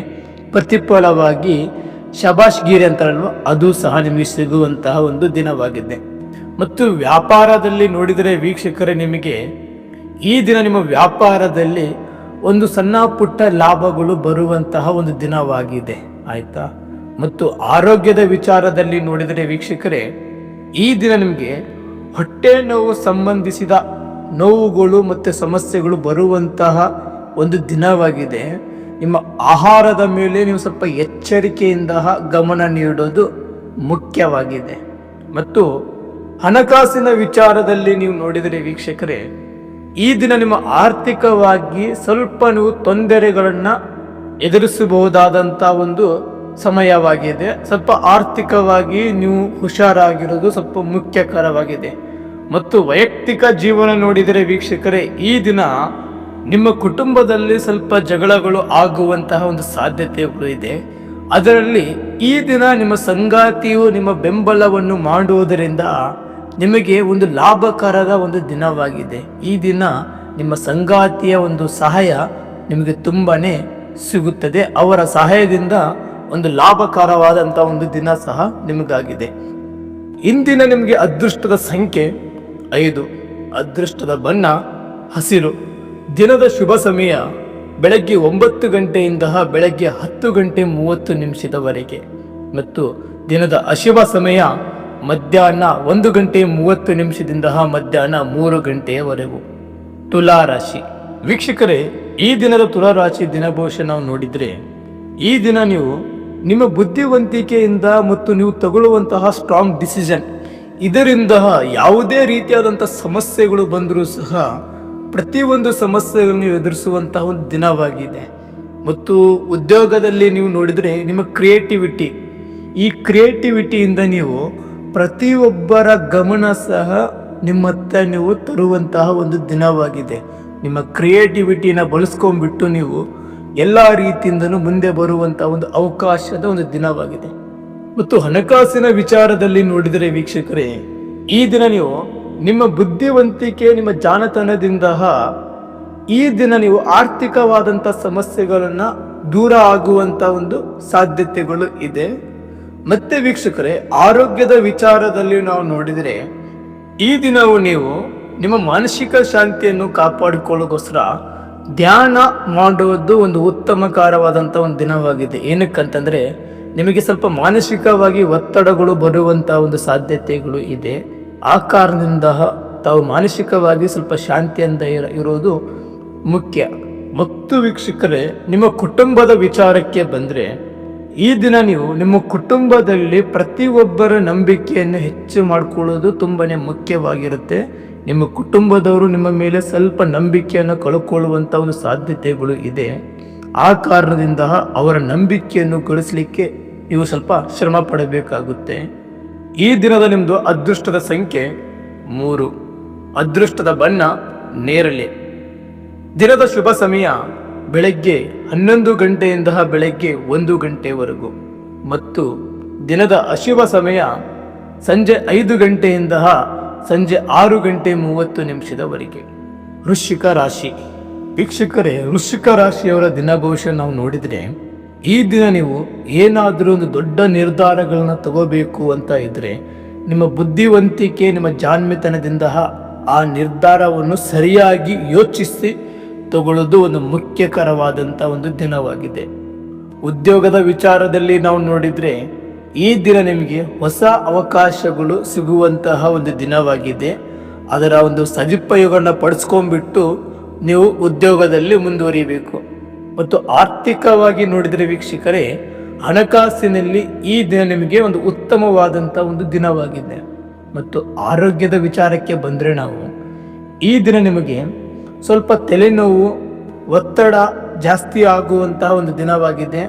ಪ್ರತಿಫಲವಾಗಿ ಶಬಾಷ್ಗಿರಿ ಅಂತಾರಲ್ವ, ಅದು ಸಹ ನಿಮಗೆ ಸಿಗುವಂತಹ ಒಂದು ದಿನವಾಗಿದೆ. ಮತ್ತು ವ್ಯಾಪಾರದಲ್ಲಿ ನೋಡಿದರೆ ವೀಕ್ಷಕರೇ, ನಿಮಗೆ ಈ ದಿನ ನಿಮ್ಮ ವ್ಯಾಪಾರದಲ್ಲಿ ಒಂದು ಸಣ್ಣ ಪುಟ್ಟ ಲಾಭಗಳು ಬರುವಂತಹ ಒಂದು ದಿನವಾಗಿದೆ. ಆಯ್ತಾ? ಮತ್ತು ಆರೋಗ್ಯದ ವಿಚಾರದಲ್ಲಿ ನೋಡಿದರೆ ವೀಕ್ಷಕರೇ, ಈ ದಿನ ನಿಮಗೆ ಹೊಟ್ಟೆ ನೋವು ಸಂಬಂಧಿಸಿದ ನೋವುಗಳು ಮತ್ತು ಸಮಸ್ಯೆಗಳು ಬರುವಂತಹ ಒಂದು ದಿನವಾಗಿದೆ. ನಿಮ್ಮ ಆಹಾರದ ಮೇಲೆ ನೀವು ಸ್ವಲ್ಪ ಎಚ್ಚರಿಕೆಯಿಂದ ಗಮನ ನೀಡೋದು ಮುಖ್ಯವಾಗಿದೆ. ಮತ್ತು ಹಣಕಾಸಿನ ವಿಚಾರದಲ್ಲಿ ನೀವು ನೋಡಿದರೆ ವೀಕ್ಷಕರೇ ಈ ದಿನ ನಿಮ್ಮ ಆರ್ಥಿಕವಾಗಿ ಸ್ವಲ್ಪ ನೀವು ತೊಂದರೆಗಳನ್ನು ಎದುರಿಸಬಹುದಾದಂಥ ಒಂದು ಸಮಯವಾಗಿದೆ. ಸ್ವಲ್ಪ ಆರ್ಥಿಕವಾಗಿ ನೀವು ಹುಷಾರಾಗಿರೋದು ಸ್ವಲ್ಪ ಮುಖ್ಯಕರವಾಗಿದೆ. ಮತ್ತು ವೈಯಕ್ತಿಕ ಜೀವನ ನೋಡಿದರೆ ವೀಕ್ಷಕರೇ, ಈ ದಿನ ನಿಮ್ಮ ಕುಟುಂಬದಲ್ಲಿ ಸ್ವಲ್ಪ ಜಗಳಗಳು ಆಗುವಂತಹ ಒಂದು ಸಾಧ್ಯತೆಗಳು ಇದೆ. ಅದರಲ್ಲಿ ಈ ದಿನ ನಿಮ್ಮ ಸಂಗಾತಿಯು ನಿಮ್ಮ ಬೆಂಬಲವನ್ನು ಮಾಡುವುದರಿಂದ ನಿಮಗೆ ಒಂದು ಲಾಭಕರದ ಒಂದು ದಿನವಾಗಿದೆ. ಈ ದಿನ ನಿಮ್ಮ ಸಂಗಾತಿಯ ಒಂದು ಸಹಾಯ ನಿಮಗೆ ತುಂಬಾ ಸಿಗುತ್ತದೆ. ಅವರ ಸಹಾಯದಿಂದ ಒಂದು ಲಾಭಕರವಾದಂಥ ಒಂದು ದಿನ ಸಹ ನಿಮಗಾಗಿದೆ. ಇಂದಿನ ನಿಮಗೆ ಅದೃಷ್ಟದ ಸಂಖ್ಯೆ ಐದು. ಅದೃಷ್ಟದ ಬಣ್ಣ ಹಸಿರು. ದಿನದ ಶುಭ ಸಮಯ ಬೆಳಗ್ಗೆ ಒಂಬತ್ತು ಗಂಟೆಯಿಂದ ಬೆಳಗ್ಗೆ ಹತ್ತು ಗಂಟೆ ಮೂವತ್ತು ನಿಮಿಷದವರೆಗೆ. ಮತ್ತು ದಿನದ ಅಶುಭ ಸಮಯ ಮಧ್ಯಾಹ್ನ ಒಂದು ಗಂಟೆ ಮೂವತ್ತು ನಿಮಿಷದಿಂದ ಮಧ್ಯಾಹ್ನ ಮೂರು ಗಂಟೆಯವರೆಗೂ ತುಲಾ ರಾಶಿ. ವೀಕ್ಷಕರೇ, ಈ ದಿನದ ತುಲಾ ರಾಶಿ ದಿನಭವಿಷ್ಯ ನಾವು ನೋಡಿದ್ರೆ, ಈ ದಿನ ನೀವು ನಿಮ್ಮ ಬುದ್ಧಿವಂತಿಕೆಯಿಂದ ಮತ್ತು ನೀವು ತಗೊಳ್ಳುವಂತಹ ಸ್ಟ್ರಾಂಗ್ ಡಿಸಿಷನ್ ಇದರಿಂದ ಯಾವುದೇ ರೀತಿಯಾದಂಥ ಸಮಸ್ಯೆಗಳು ಬಂದರೂ ಸಹ ಪ್ರತಿಯೊಂದು ಸಮಸ್ಯೆಗಳನ್ನು ಎದುರಿಸುವಂತಹ ಒಂದು ದಿನವಾಗಿದೆ. ಮತ್ತು ಉದ್ಯೋಗದಲ್ಲಿ ನೀವು ನೋಡಿದರೆ ನಿಮ್ಮ ಕ್ರಿಯೇಟಿವಿಟಿ ಈ ಕ್ರಿಯೇಟಿವಿಟಿಯಿಂದ ನೀವು ಪ್ರತಿಯೊಬ್ಬರ ಗಮನ ಸಹ ನಿಮ್ಮತ್ತ ನೀವು ತರುವಂತಹ ಒಂದು ದಿನವಾಗಿದೆ. ನಿಮ್ಮ ಕ್ರಿಯೇಟಿವಿಟಿನ ಬಳಸ್ಕೊಂಡ್ಬಿಟ್ಟು ನೀವು ಎಲ್ಲ ರೀತಿಯಿಂದನೂ ಮುಂದೆ ಬರುವಂತಹ ಒಂದು ಅವಕಾಶದ ಒಂದು ದಿನವಾಗಿದೆ. ಮತ್ತು ಹಣಕಾಸಿನ ವಿಚಾರದಲ್ಲಿ ನೋಡಿದರೆ ವೀಕ್ಷಕರೇ, ಈ ದಿನ ನೀವು ನಿಮ್ಮ ಬುದ್ಧಿವಂತಿಕೆ, ನಿಮ್ಮ ಜಾಣತನದಿಂದ ಈ ದಿನ ನೀವು ಆರ್ಥಿಕವಾದಂಥ ಸಮಸ್ಯೆಗಳನ್ನು ದೂರ ಆಗುವಂಥ ಒಂದು ಸಾಧ್ಯತೆಗಳು ಇದೆ. ಮತ್ತೆ ವೀಕ್ಷಕರೇ, ಆರೋಗ್ಯದ ವಿಚಾರದಲ್ಲಿ ನಾವು ನೋಡಿದರೆ, ಈ ದಿನವು ನೀವು ನಿಮ್ಮ ಮಾನಸಿಕ ಶಾಂತಿಯನ್ನು ಕಾಪಾಡಿಕೊಳ್ಳೋಗೋಸ್ಕರ ಧ್ಯಾನ ಮಾಡುವುದು ಒಂದು ಉತ್ತಮಕಾರವಾದಂಥ ಒಂದು ದಿನವಾಗಿದೆ. ಏನಕ್ಕಂತಂದರೆ, ನಿಮಗೆ ಸ್ವಲ್ಪ ಮಾನಸಿಕವಾಗಿ ಒತ್ತಡಗಳು ಬರುವಂಥ ಒಂದು ಸಾಧ್ಯತೆಗಳು ಇದೆ. ಆ ಕಾರಣದಿಂದ ತಾವು ಮಾನಸಿಕವಾಗಿ ಸ್ವಲ್ಪ ಶಾಂತಿಯಿಂದ ಇರ- ಇರೋದು ಮುಖ್ಯ. ಮತ್ತು ವೀಕ್ಷಕರೇ, ನಿಮ್ಮ ಕುಟುಂಬದ ವಿಚಾರಕ್ಕೆ ಬಂದರೆ ಈ ದಿನ ನೀವು ನಿಮ್ಮ ಕುಟುಂಬದಲ್ಲಿ ಪ್ರತಿಯೊಬ್ಬರ ನಂಬಿಕೆಯನ್ನು ಹೆಚ್ಚು ಮಾಡಿಕೊಳ್ಳೋದು ತುಂಬಾ ಮುಖ್ಯವಾಗಿರುತ್ತೆ. ನಿಮ್ಮ ಕುಟುಂಬದವರು ನಿಮ್ಮ ಮೇಲೆ ಸ್ವಲ್ಪ ನಂಬಿಕೆಯನ್ನು ಕಳ್ಕೊಳ್ಳುವಂಥ ಒಂದು ಸಾಧ್ಯತೆಗಳು ಇದೆ. ಆ ಕಾರಣದಿಂದ ಅವರ ನಂಬಿಕೆಯನ್ನು ಗಳಿಸಲಿಕ್ಕೆ ನೀವು ಸ್ವಲ್ಪ ಶ್ರಮ ಪಡಬೇಕಾಗುತ್ತೆ. ಈ ದಿನದ ನಿಮ್ಮದು ಅದೃಷ್ಟದ ಸಂಖ್ಯೆ ಮೂರು. ಅದೃಷ್ಟದ ಬಣ್ಣ ನೇರಳೆ. ದಿನದ ಶುಭ ಸಮಯ ಬೆಳಗ್ಗೆ ಹನ್ನೊಂದು ಗಂಟೆಯಿಂದ ಬೆಳಗ್ಗೆ ಒಂದು ಗಂಟೆವರೆಗೂ. ಮತ್ತು ದಿನದ ಅಶುಭ ಸಮಯ ಸಂಜೆ ಐದು ಗಂಟೆಯಿಂದ ಸಂಜೆ ಆರು ಗಂಟೆ ಮೂವತ್ತು ನಿಮಿಷದವರೆಗೆ. ವೃಶ್ಚಿಕ ರಾಶಿ. ವೀಕ್ಷಕರೇ, ವೃಶ್ಚಿಕ ರಾಶಿಯವರ ದಿನ ಭವಿಷ್ಯ ನಾವು ನೋಡಿದರೆ, ಈ ದಿನ ನೀವು ಏನಾದರೂ ಒಂದು ದೊಡ್ಡ ನಿರ್ಧಾರಗಳನ್ನು ತಗೋಬೇಕು ಅಂತ ಇದ್ದರೆ ನಿಮ್ಮ ಬುದ್ಧಿವಂತಿಕೆ, ನಿಮ್ಮ ಜಾನ್ಮೆತನದಿಂದ ಆ ನಿರ್ಧಾರವನ್ನು ಸರಿಯಾಗಿ ಯೋಚಿಸಿ ತಗೊಳ್ಳೋದು ಒಂದು ಮುಖ್ಯಕರವಾದಂಥ ಒಂದು ದಿನವಾಗಿದೆ. ಉದ್ಯೋಗದ ವಿಚಾರದಲ್ಲಿ ನಾವು ನೋಡಿದರೆ ಈ ದಿನ ನಿಮಗೆ ಹೊಸ ಅವಕಾಶಗಳು ಸಿಗುವಂತಹ ಒಂದು ದಿನವಾಗಿದೆ. ಅದರ ಒಂದು ಸದುಪಯೋಗನ ಪಡಿಸ್ಕೊಂಡ್ಬಿಟ್ಟು ನೀವು ಉದ್ಯೋಗದಲ್ಲಿ ಮುಂದುವರಿಬೇಕು. ಮತ್ತು ಆರ್ಥಿಕವಾಗಿ ನೋಡಿದರೆ ವೀಕ್ಷಕರೇ, ಹಣಕಾಸಿನಲ್ಲಿ ಈ ದಿನ ನಿಮಗೆ ಒಂದು ಉತ್ತಮವಾದಂಥ ಒಂದು ದಿನವಾಗಿದೆ. ಮತ್ತು ಆರೋಗ್ಯದ ವಿಚಾರಕ್ಕೆ ಬಂದರೆ ನಾವು ಈ ದಿನ ನಿಮಗೆ ಸ್ವಲ್ಪ ತಲೆನೋವು, ಒತ್ತಡ ಜಾಸ್ತಿ ಆಗುವಂತಹ ಒಂದು ದಿನವಾಗಿದೆ.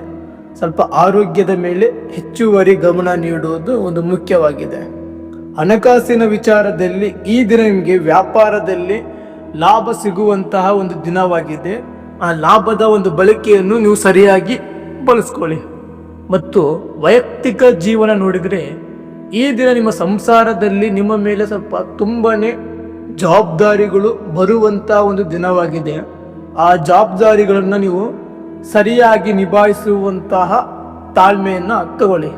ಸ್ವಲ್ಪ ಆರೋಗ್ಯದ ಮೇಲೆ ಹೆಚ್ಚುವರಿ ಗಮನ ನೀಡುವುದು ಒಂದು ಮುಖ್ಯವಾಗಿದೆ. ಹಣಕಾಸಿನ ವಿಚಾರದಲ್ಲಿ ಈ ದಿನ ನಿಮಗೆ ವ್ಯಾಪಾರದಲ್ಲಿ ಲಾಭ ಸಿಗುವಂತಹ ಒಂದು ದಿನವಾಗಿದೆ. ಆ ಲಾಭದ ಒಂದು ಬಳಕೆಯನ್ನು ನೀವು ಸರಿಯಾಗಿ ಬಳಸ್ಕೊಳ್ಳಿ. ಮತ್ತು ವೈಯಕ್ತಿಕ ಜೀವನ ನೋಡಿದರೆ ಈ ದಿನ ನಿಮ್ಮ ಸಂಸಾರದಲ್ಲಿ ನಿಮ್ಮ ಮೇಲೆ ಸ್ವಲ್ಪ ತುಂಬಾನೇ ಜವಾಬ್ದಾರಿಗಳು ಬರುವಂಥ ಒಂದು ದಿನವಾಗಿದೆ. ಆ ಜವಾಬ್ದಾರಿಗಳನ್ನು ನೀವು ಸರಿಯಾಗಿ ನಿಭಾಯಿಸುವಂತಹ ತಾಳ್ಮೆಯನ್ನು ತಗೊಳ್ಳಿ.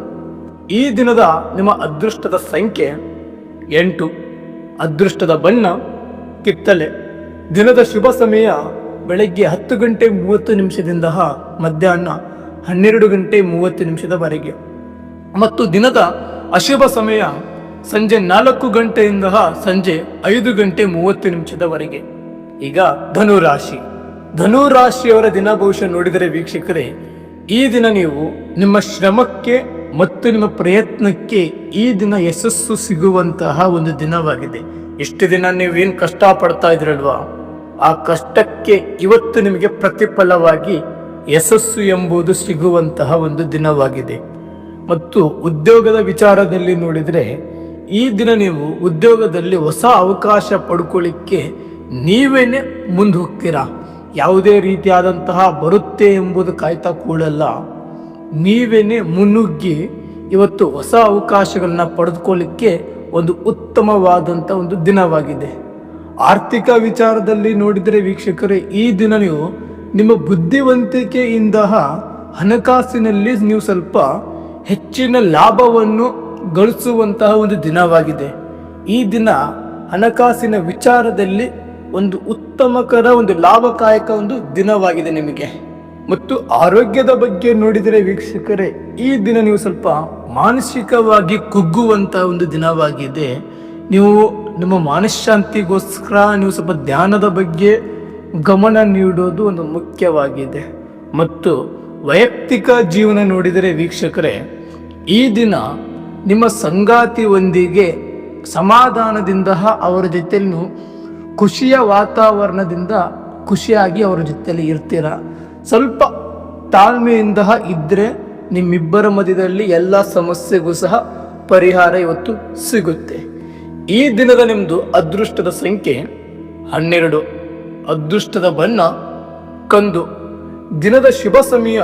ಈ ದಿನದ ನಿಮ್ಮ ಅದೃಷ್ಟದ ಸಂಖ್ಯೆ ಎಂಟು. ಅದೃಷ್ಟದ ಬಣ್ಣ ಕಿತ್ತಲೆ ದಿನದ ಶುಭ ಸಮಯ ಬೆಳಗ್ಗೆ ಹತ್ತು ಗಂಟೆ ಮೂವತ್ತು ನಿಮಿಷದಿಂದ ಮಧ್ಯಾಹ್ನ ಹನ್ನೆರಡು ಗಂಟೆ ಮೂವತ್ತು ನಿಮಿಷದವರೆಗೆ. ಮತ್ತು ದಿನದ ಅಶುಭ ಸಮಯ ಸಂಜೆ ನಾಲ್ಕು ಗಂಟೆಯಿಂದ ಸಂಜೆ ಐದು ಗಂಟೆ ಮೂವತ್ತು ನಿಮಿಷದವರೆಗೆ. ಈಗ ಧನುರಾಶಿ. ಧನುರಾಶಿಯವರ ದಿನ ಬಹುಶಃ ನೋಡಿದರೆ ವೀಕ್ಷಕರೇ, ಈ ದಿನ ನೀವು ನಿಮ್ಮ ಶ್ರಮಕ್ಕೆ ಮತ್ತು ನಿಮ್ಮ ಪ್ರಯತ್ನಕ್ಕೆ ಈ ದಿನ ಯಶಸ್ಸು ಸಿಗುವಂತಹ ಒಂದು ದಿನವಾಗಿದೆ. ಇಷ್ಟು ದಿನ ನೀವೇನು ಕಷ್ಟ ಪಡ್ತಾ ಇದ್ರಲ್ವಾ? ಆ ಕಷ್ಟಕ್ಕೆ ಇವತ್ತು ನಿಮಗೆ ಪ್ರತಿಫಲವಾಗಿ ಯಶಸ್ಸು ಎಂಬುದು ಸಿಗುವಂತಹ ಒಂದು ದಿನವಾಗಿದೆ. ಮತ್ತು ಉದ್ಯೋಗದ ವಿಚಾರದಲ್ಲಿ ನೋಡಿದರೆ ಈ ದಿನ ನೀವು ಉದ್ಯೋಗದಲ್ಲಿ ಹೊಸ ಅವಕಾಶ ಪಡ್ಕೊಳ್ಳಿಕ್ಕೆ ನೀವೇನೆ ಮುಂದೆ ಹೋಗ್ತೀರಾ ಯಾವುದೇ ರೀತಿಯಾದಂತಹ ಬರುತ್ತೆ ಎಂಬುದು ಕಾಯ್ತಾ ಕೂಡಲ್ಲ ನೀವೇನೆ ಮುನ್ನುಗ್ಗಿ ಇವತ್ತು ಹೊಸ ಅವಕಾಶಗಳನ್ನ ಪಡೆದುಕೊಳ್ಳಿಕ್ಕೆ ಒಂದು ಉತ್ತಮವಾದಂಥ ಒಂದು ದಿನವಾಗಿದೆ. ಆರ್ಥಿಕ ವಿಚಾರದಲ್ಲಿ ನೋಡಿದರೆ ವೀಕ್ಷಕರೇ, ಈ ದಿನ ನೀವು ನಿಮ್ಮ ಬುದ್ಧಿವಂತಿಕೆಯಿಂದ ಹಣಕಾಸಿನಲ್ಲಿ ನೀವು ಸ್ವಲ್ಪ ಹೆಚ್ಚಿನ ಲಾಭವನ್ನು ಗಳಿಸುವಂತಹ ಒಂದು ದಿನವಾಗಿದೆ. ಈ ದಿನ ಹಣಕಾಸಿನ ವಿಚಾರದಲ್ಲಿ ಒಂದು ಉತ್ತಮಕರ, ಒಂದು ಲಾಭಕಾಯಕ ಒಂದು ದಿನವಾಗಿದೆ ನಿಮಗೆ. ಮತ್ತು ಆರೋಗ್ಯದ ಬಗ್ಗೆ ನೋಡಿದರೆ ವೀಕ್ಷಕರೇ, ಈ ದಿನ ನೀವು ಸ್ವಲ್ಪ ಮಾನಸಿಕವಾಗಿ ಕುಗ್ಗುವಂತಹ ಒಂದು ದಿನವಾಗಿದೆ. ನೀವು ನಿಮ್ಮ ಮಾನಶಾಂತಿಗೋಸ್ಕರ ನೀವು ಸ್ವಲ್ಪ ಧ್ಯಾನದ ಬಗ್ಗೆ ಗಮನ ನೀಡೋದು ಒಂದು ಮುಖ್ಯವಾಗಿದೆ. ಮತ್ತು ವೈಯಕ್ತಿಕ ಜೀವನ ನೋಡಿದರೆ ವೀಕ್ಷಕರೇ, ಈ ದಿನ ನಿಮ್ಮ ಸಂಗಾತಿಯೊಂದಿಗೆ ಸಮಾಧಾನದಿಂದ ಅವರ ನೀವು ಖುಷಿಯ ವಾತಾವರಣದಿಂದ ಖುಷಿಯಾಗಿ ಅವರ ಜೊತೆಯಲ್ಲಿ ಇರ್ತೀರ. ಸ್ವಲ್ಪ ತಾಳ್ಮೆಯಿಂದ ಇದ್ದರೆ ನಿಮ್ಮಿಬ್ಬರ ಮಧ್ಯದಲ್ಲಿ ಎಲ್ಲ ಸಮಸ್ಯೆಗೂ ಸಹ ಪರಿಹಾರ ಇವತ್ತು ಸಿಗುತ್ತೆ. ಈ ದಿನದ ನಿಮ್ಮದು ಅದೃಷ್ಟದ ಸಂಖ್ಯೆ ಹನ್ನೆರಡು. ಅದೃಷ್ಟದ ಬಣ್ಣ ಕಂದು. ದಿನದ ಶುಭ ಸಮಯ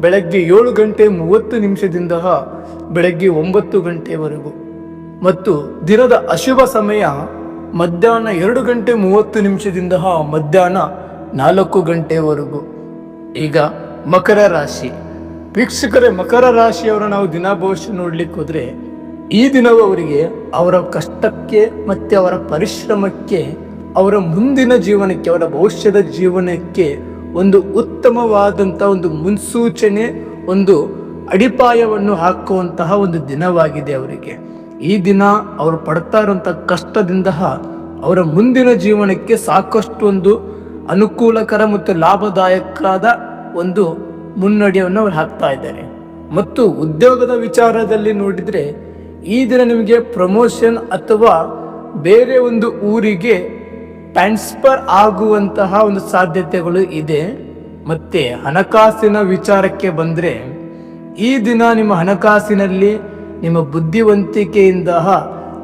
ಬೆಳಗ್ಗೆ ಏಳು ಗಂಟೆ ಮೂವತ್ತು ನಿಮಿಷದಿಂದ ಬೆಳಗ್ಗೆ ಒಂಬತ್ತು ಗಂಟೆವರೆಗೂ. ಮತ್ತು ದಿನದ ಅಶುಭ ಸಮಯ ಮಧ್ಯಾಹ್ನ ಎರಡು ಗಂಟೆ ಮೂವತ್ತು ನಿಮಿಷದಿಂದ ಮಧ್ಯಾಹ್ನ ನಾಲ್ಕು ಗಂಟೆವರೆಗೂ. ಈಗ ಮಕರ ರಾಶಿ. ವೀಕ್ಷಕರೇ, ಮಕರ ರಾಶಿಯವರ ನಾವು ದಿನ ಭವಿಷ್ಯ ನೋಡ್ಲಿಕ್ಕೆ ಹೋದ್ರೆ ಈ ದಿನವೂ ಅವರಿಗೆ ಅವರ ಕಷ್ಟಕ್ಕೆ ಮತ್ತೆ ಅವರ ಪರಿಶ್ರಮಕ್ಕೆ, ಅವರ ಮುಂದಿನ ಜೀವನಕ್ಕೆ, ಅವರ ಭವಿಷ್ಯದ ಜೀವನಕ್ಕೆ ಒಂದು ಉತ್ತಮವಾದಂಥ ಒಂದು ಮುನ್ಸೂಚನೆ, ಒಂದು ಅಡಿಪಾಯವನ್ನು ಹಾಕುವಂತಹ ಒಂದು ದಿನವಾಗಿದೆ ಅವರಿಗೆ. ಈ ದಿನ ಅವರು ಪಡ್ತಾ ಇರುವಂಥ ಕಷ್ಟದಿಂದ ಅವರ ಮುಂದಿನ ಜೀವನಕ್ಕೆ ಸಾಕಷ್ಟು ಒಂದು ಅನುಕೂಲಕರ ಮತ್ತು ಲಾಭದಾಯಕವಾದ ಒಂದು ಮುನ್ನಡೆಯನ್ನು ಅವ್ರು ಹಾಕ್ತಾ ಇದ್ದಾರೆ. ಮತ್ತು ಉದ್ಯೋಗದ ವಿಚಾರದಲ್ಲಿ ನೋಡಿದ್ರೆ ಈ ದಿನ ನಿಮಗೆ ಪ್ರಮೋಷನ್ ಅಥವಾ ಬೇರೆ ಒಂದು ಊರಿಗೆ ಟ್ರಾನ್ಸ್ಫರ್ ಆಗುವಂತಹ ಒಂದು ಸಾಧ್ಯತೆಗಳು ಇದೆ. ಮತ್ತೆ ಹಣಕಾಸಿನ ವಿಚಾರಕ್ಕೆ ಬಂದ್ರೆ, ಈ ದಿನ ನಿಮ್ಮ ಹಣಕಾಸಿನಲ್ಲಿ, ನಿಮ್ಮ ಬುದ್ಧಿವಂತಿಕೆಯಿಂದ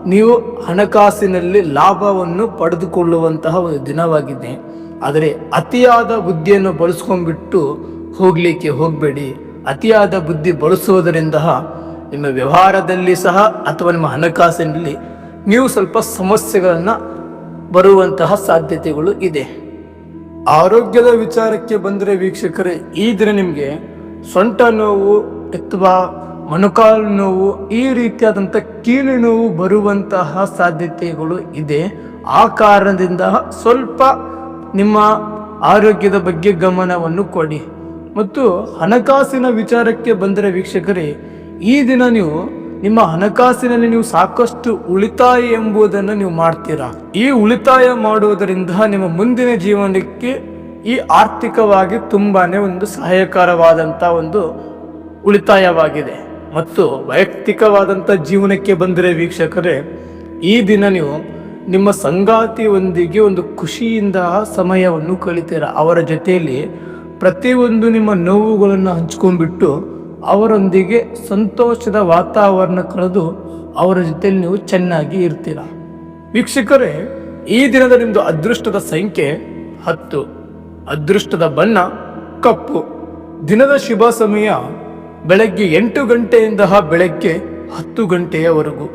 ನೀವು ಹಣಕಾಸಿನಲ್ಲಿ ಲಾಭವನ್ನು ಪಡೆದುಕೊಳ್ಳುವಂತಹ ಒಂದು ದಿನವಾಗಿದೆ. ಆದರೆ ಅತಿಯಾದ ಬುದ್ಧಿಯನ್ನು ಬಳಸ್ಕೊಂಡ್ಬಿಟ್ಟು ಹೋಗ್ಲಿಕ್ಕೆ ಹೋಗಬೇಡಿ. ಅತಿಯಾದ ಬುದ್ಧಿ ಬಳಸುವುದರಿಂದ ನಿಮ್ಮ ವ್ಯವಹಾರದಲ್ಲಿ ಸಹ ಅಥವಾ ನಿಮ್ಮ ಹಣಕಾಸಿನಲ್ಲಿ ನೀವು ಸ್ವಲ್ಪ ಸಮಸ್ಯೆಗಳನ್ನು ಬರುವಂತಹ ಸಾಧ್ಯತೆಗಳು ಇದೆ. ಆರೋಗ್ಯದ ವಿಚಾರಕ್ಕೆ ಬಂದರೆ ವೀಕ್ಷಕರೇ, ಈ ದಿನ ನಿಮಗೆ ಸೊಂಟ ನೋವು ಅಥವಾ ಮೊಣಕಾಲು ನೋವು, ಈ ರೀತಿಯಾದಂಥ ಕೀಲು ನೋವು ಬರುವಂತಹ ಸಾಧ್ಯತೆಗಳು ಇದೆ. ಆ ಕಾರಣದಿಂದ ಸ್ವಲ್ಪ ನಿಮ್ಮ ಆರೋಗ್ಯದ ಬಗ್ಗೆ ಗಮನವನ್ನು ಕೊಡಿ. ಮತ್ತು ಹಣಕಾಸಿನ ವಿಚಾರಕ್ಕೆ ಬಂದರೆ ವೀಕ್ಷಕರೇ, ಈ ದಿನ ನೀವು ನಿಮ್ಮ ಹಣಕಾಸಿನಲ್ಲಿ ನೀವು ಸಾಕಷ್ಟು ಉಳಿತಾಯ ಎಂಬುದನ್ನು ನೀವು ಮಾಡ್ತೀರಾ? ಈ ಉಳಿತಾಯ ಮಾಡುವುದರಿಂದ ನಿಮ್ಮ ಮುಂದಿನ ಜೀವನಕ್ಕೆ ಈ ಆರ್ಥಿಕವಾಗಿ ತುಂಬಾನೇ ಒಂದು ಸಹಾಯಕರವಾದಂಥ ಒಂದು ಉಳಿತಾಯವಾಗಿದೆ. ಮತ್ತು ವೈಯಕ್ತಿಕವಾದಂಥ ಜೀವನಕ್ಕೆ ಬಂದರೆ ವೀಕ್ಷಕರೇ, ಈ ದಿನ ನೀವು ನಿಮ್ಮ ಸಂಗಾತಿಯೊಂದಿಗೆ ಒಂದು ಖುಷಿಯಿಂದ ಸಮಯವನ್ನು ಕಳಿತೀರ? ಅವರ ಜೊತೆಯಲ್ಲಿ ಪ್ರತಿಯೊಂದು ನಿಮ್ಮ ನೋವುಗಳನ್ನು ಹಂಚ್ಕೊಂಡ್ಬಿಟ್ಟು ಅವರೊಂದಿಗೆ ಸಂತೋಷದ ವಾತಾವರಣ ಕಳೆದು ಅವರ ಜೊತೆಯಲ್ಲಿ ನೀವು ಚೆನ್ನಾಗಿ ಇರ್ತೀರ. ವೀಕ್ಷಕರೇ, ಈ ದಿನದ ನಿಮ್ಮದು ಅದೃಷ್ಟದ ಸಂಖ್ಯೆ ಹತ್ತು. ಅದೃಷ್ಟದ ಬಣ್ಣ ಕಪ್ಪು. ದಿನದ ಶುಭ ಸಮಯ ಬೆಳಗ್ಗೆ ಎಂಟು ಗಂಟೆಯಿಂದ ಬೆಳಗ್ಗೆ ಹತ್ತು ಗಂಟೆಯವರೆಗೂ.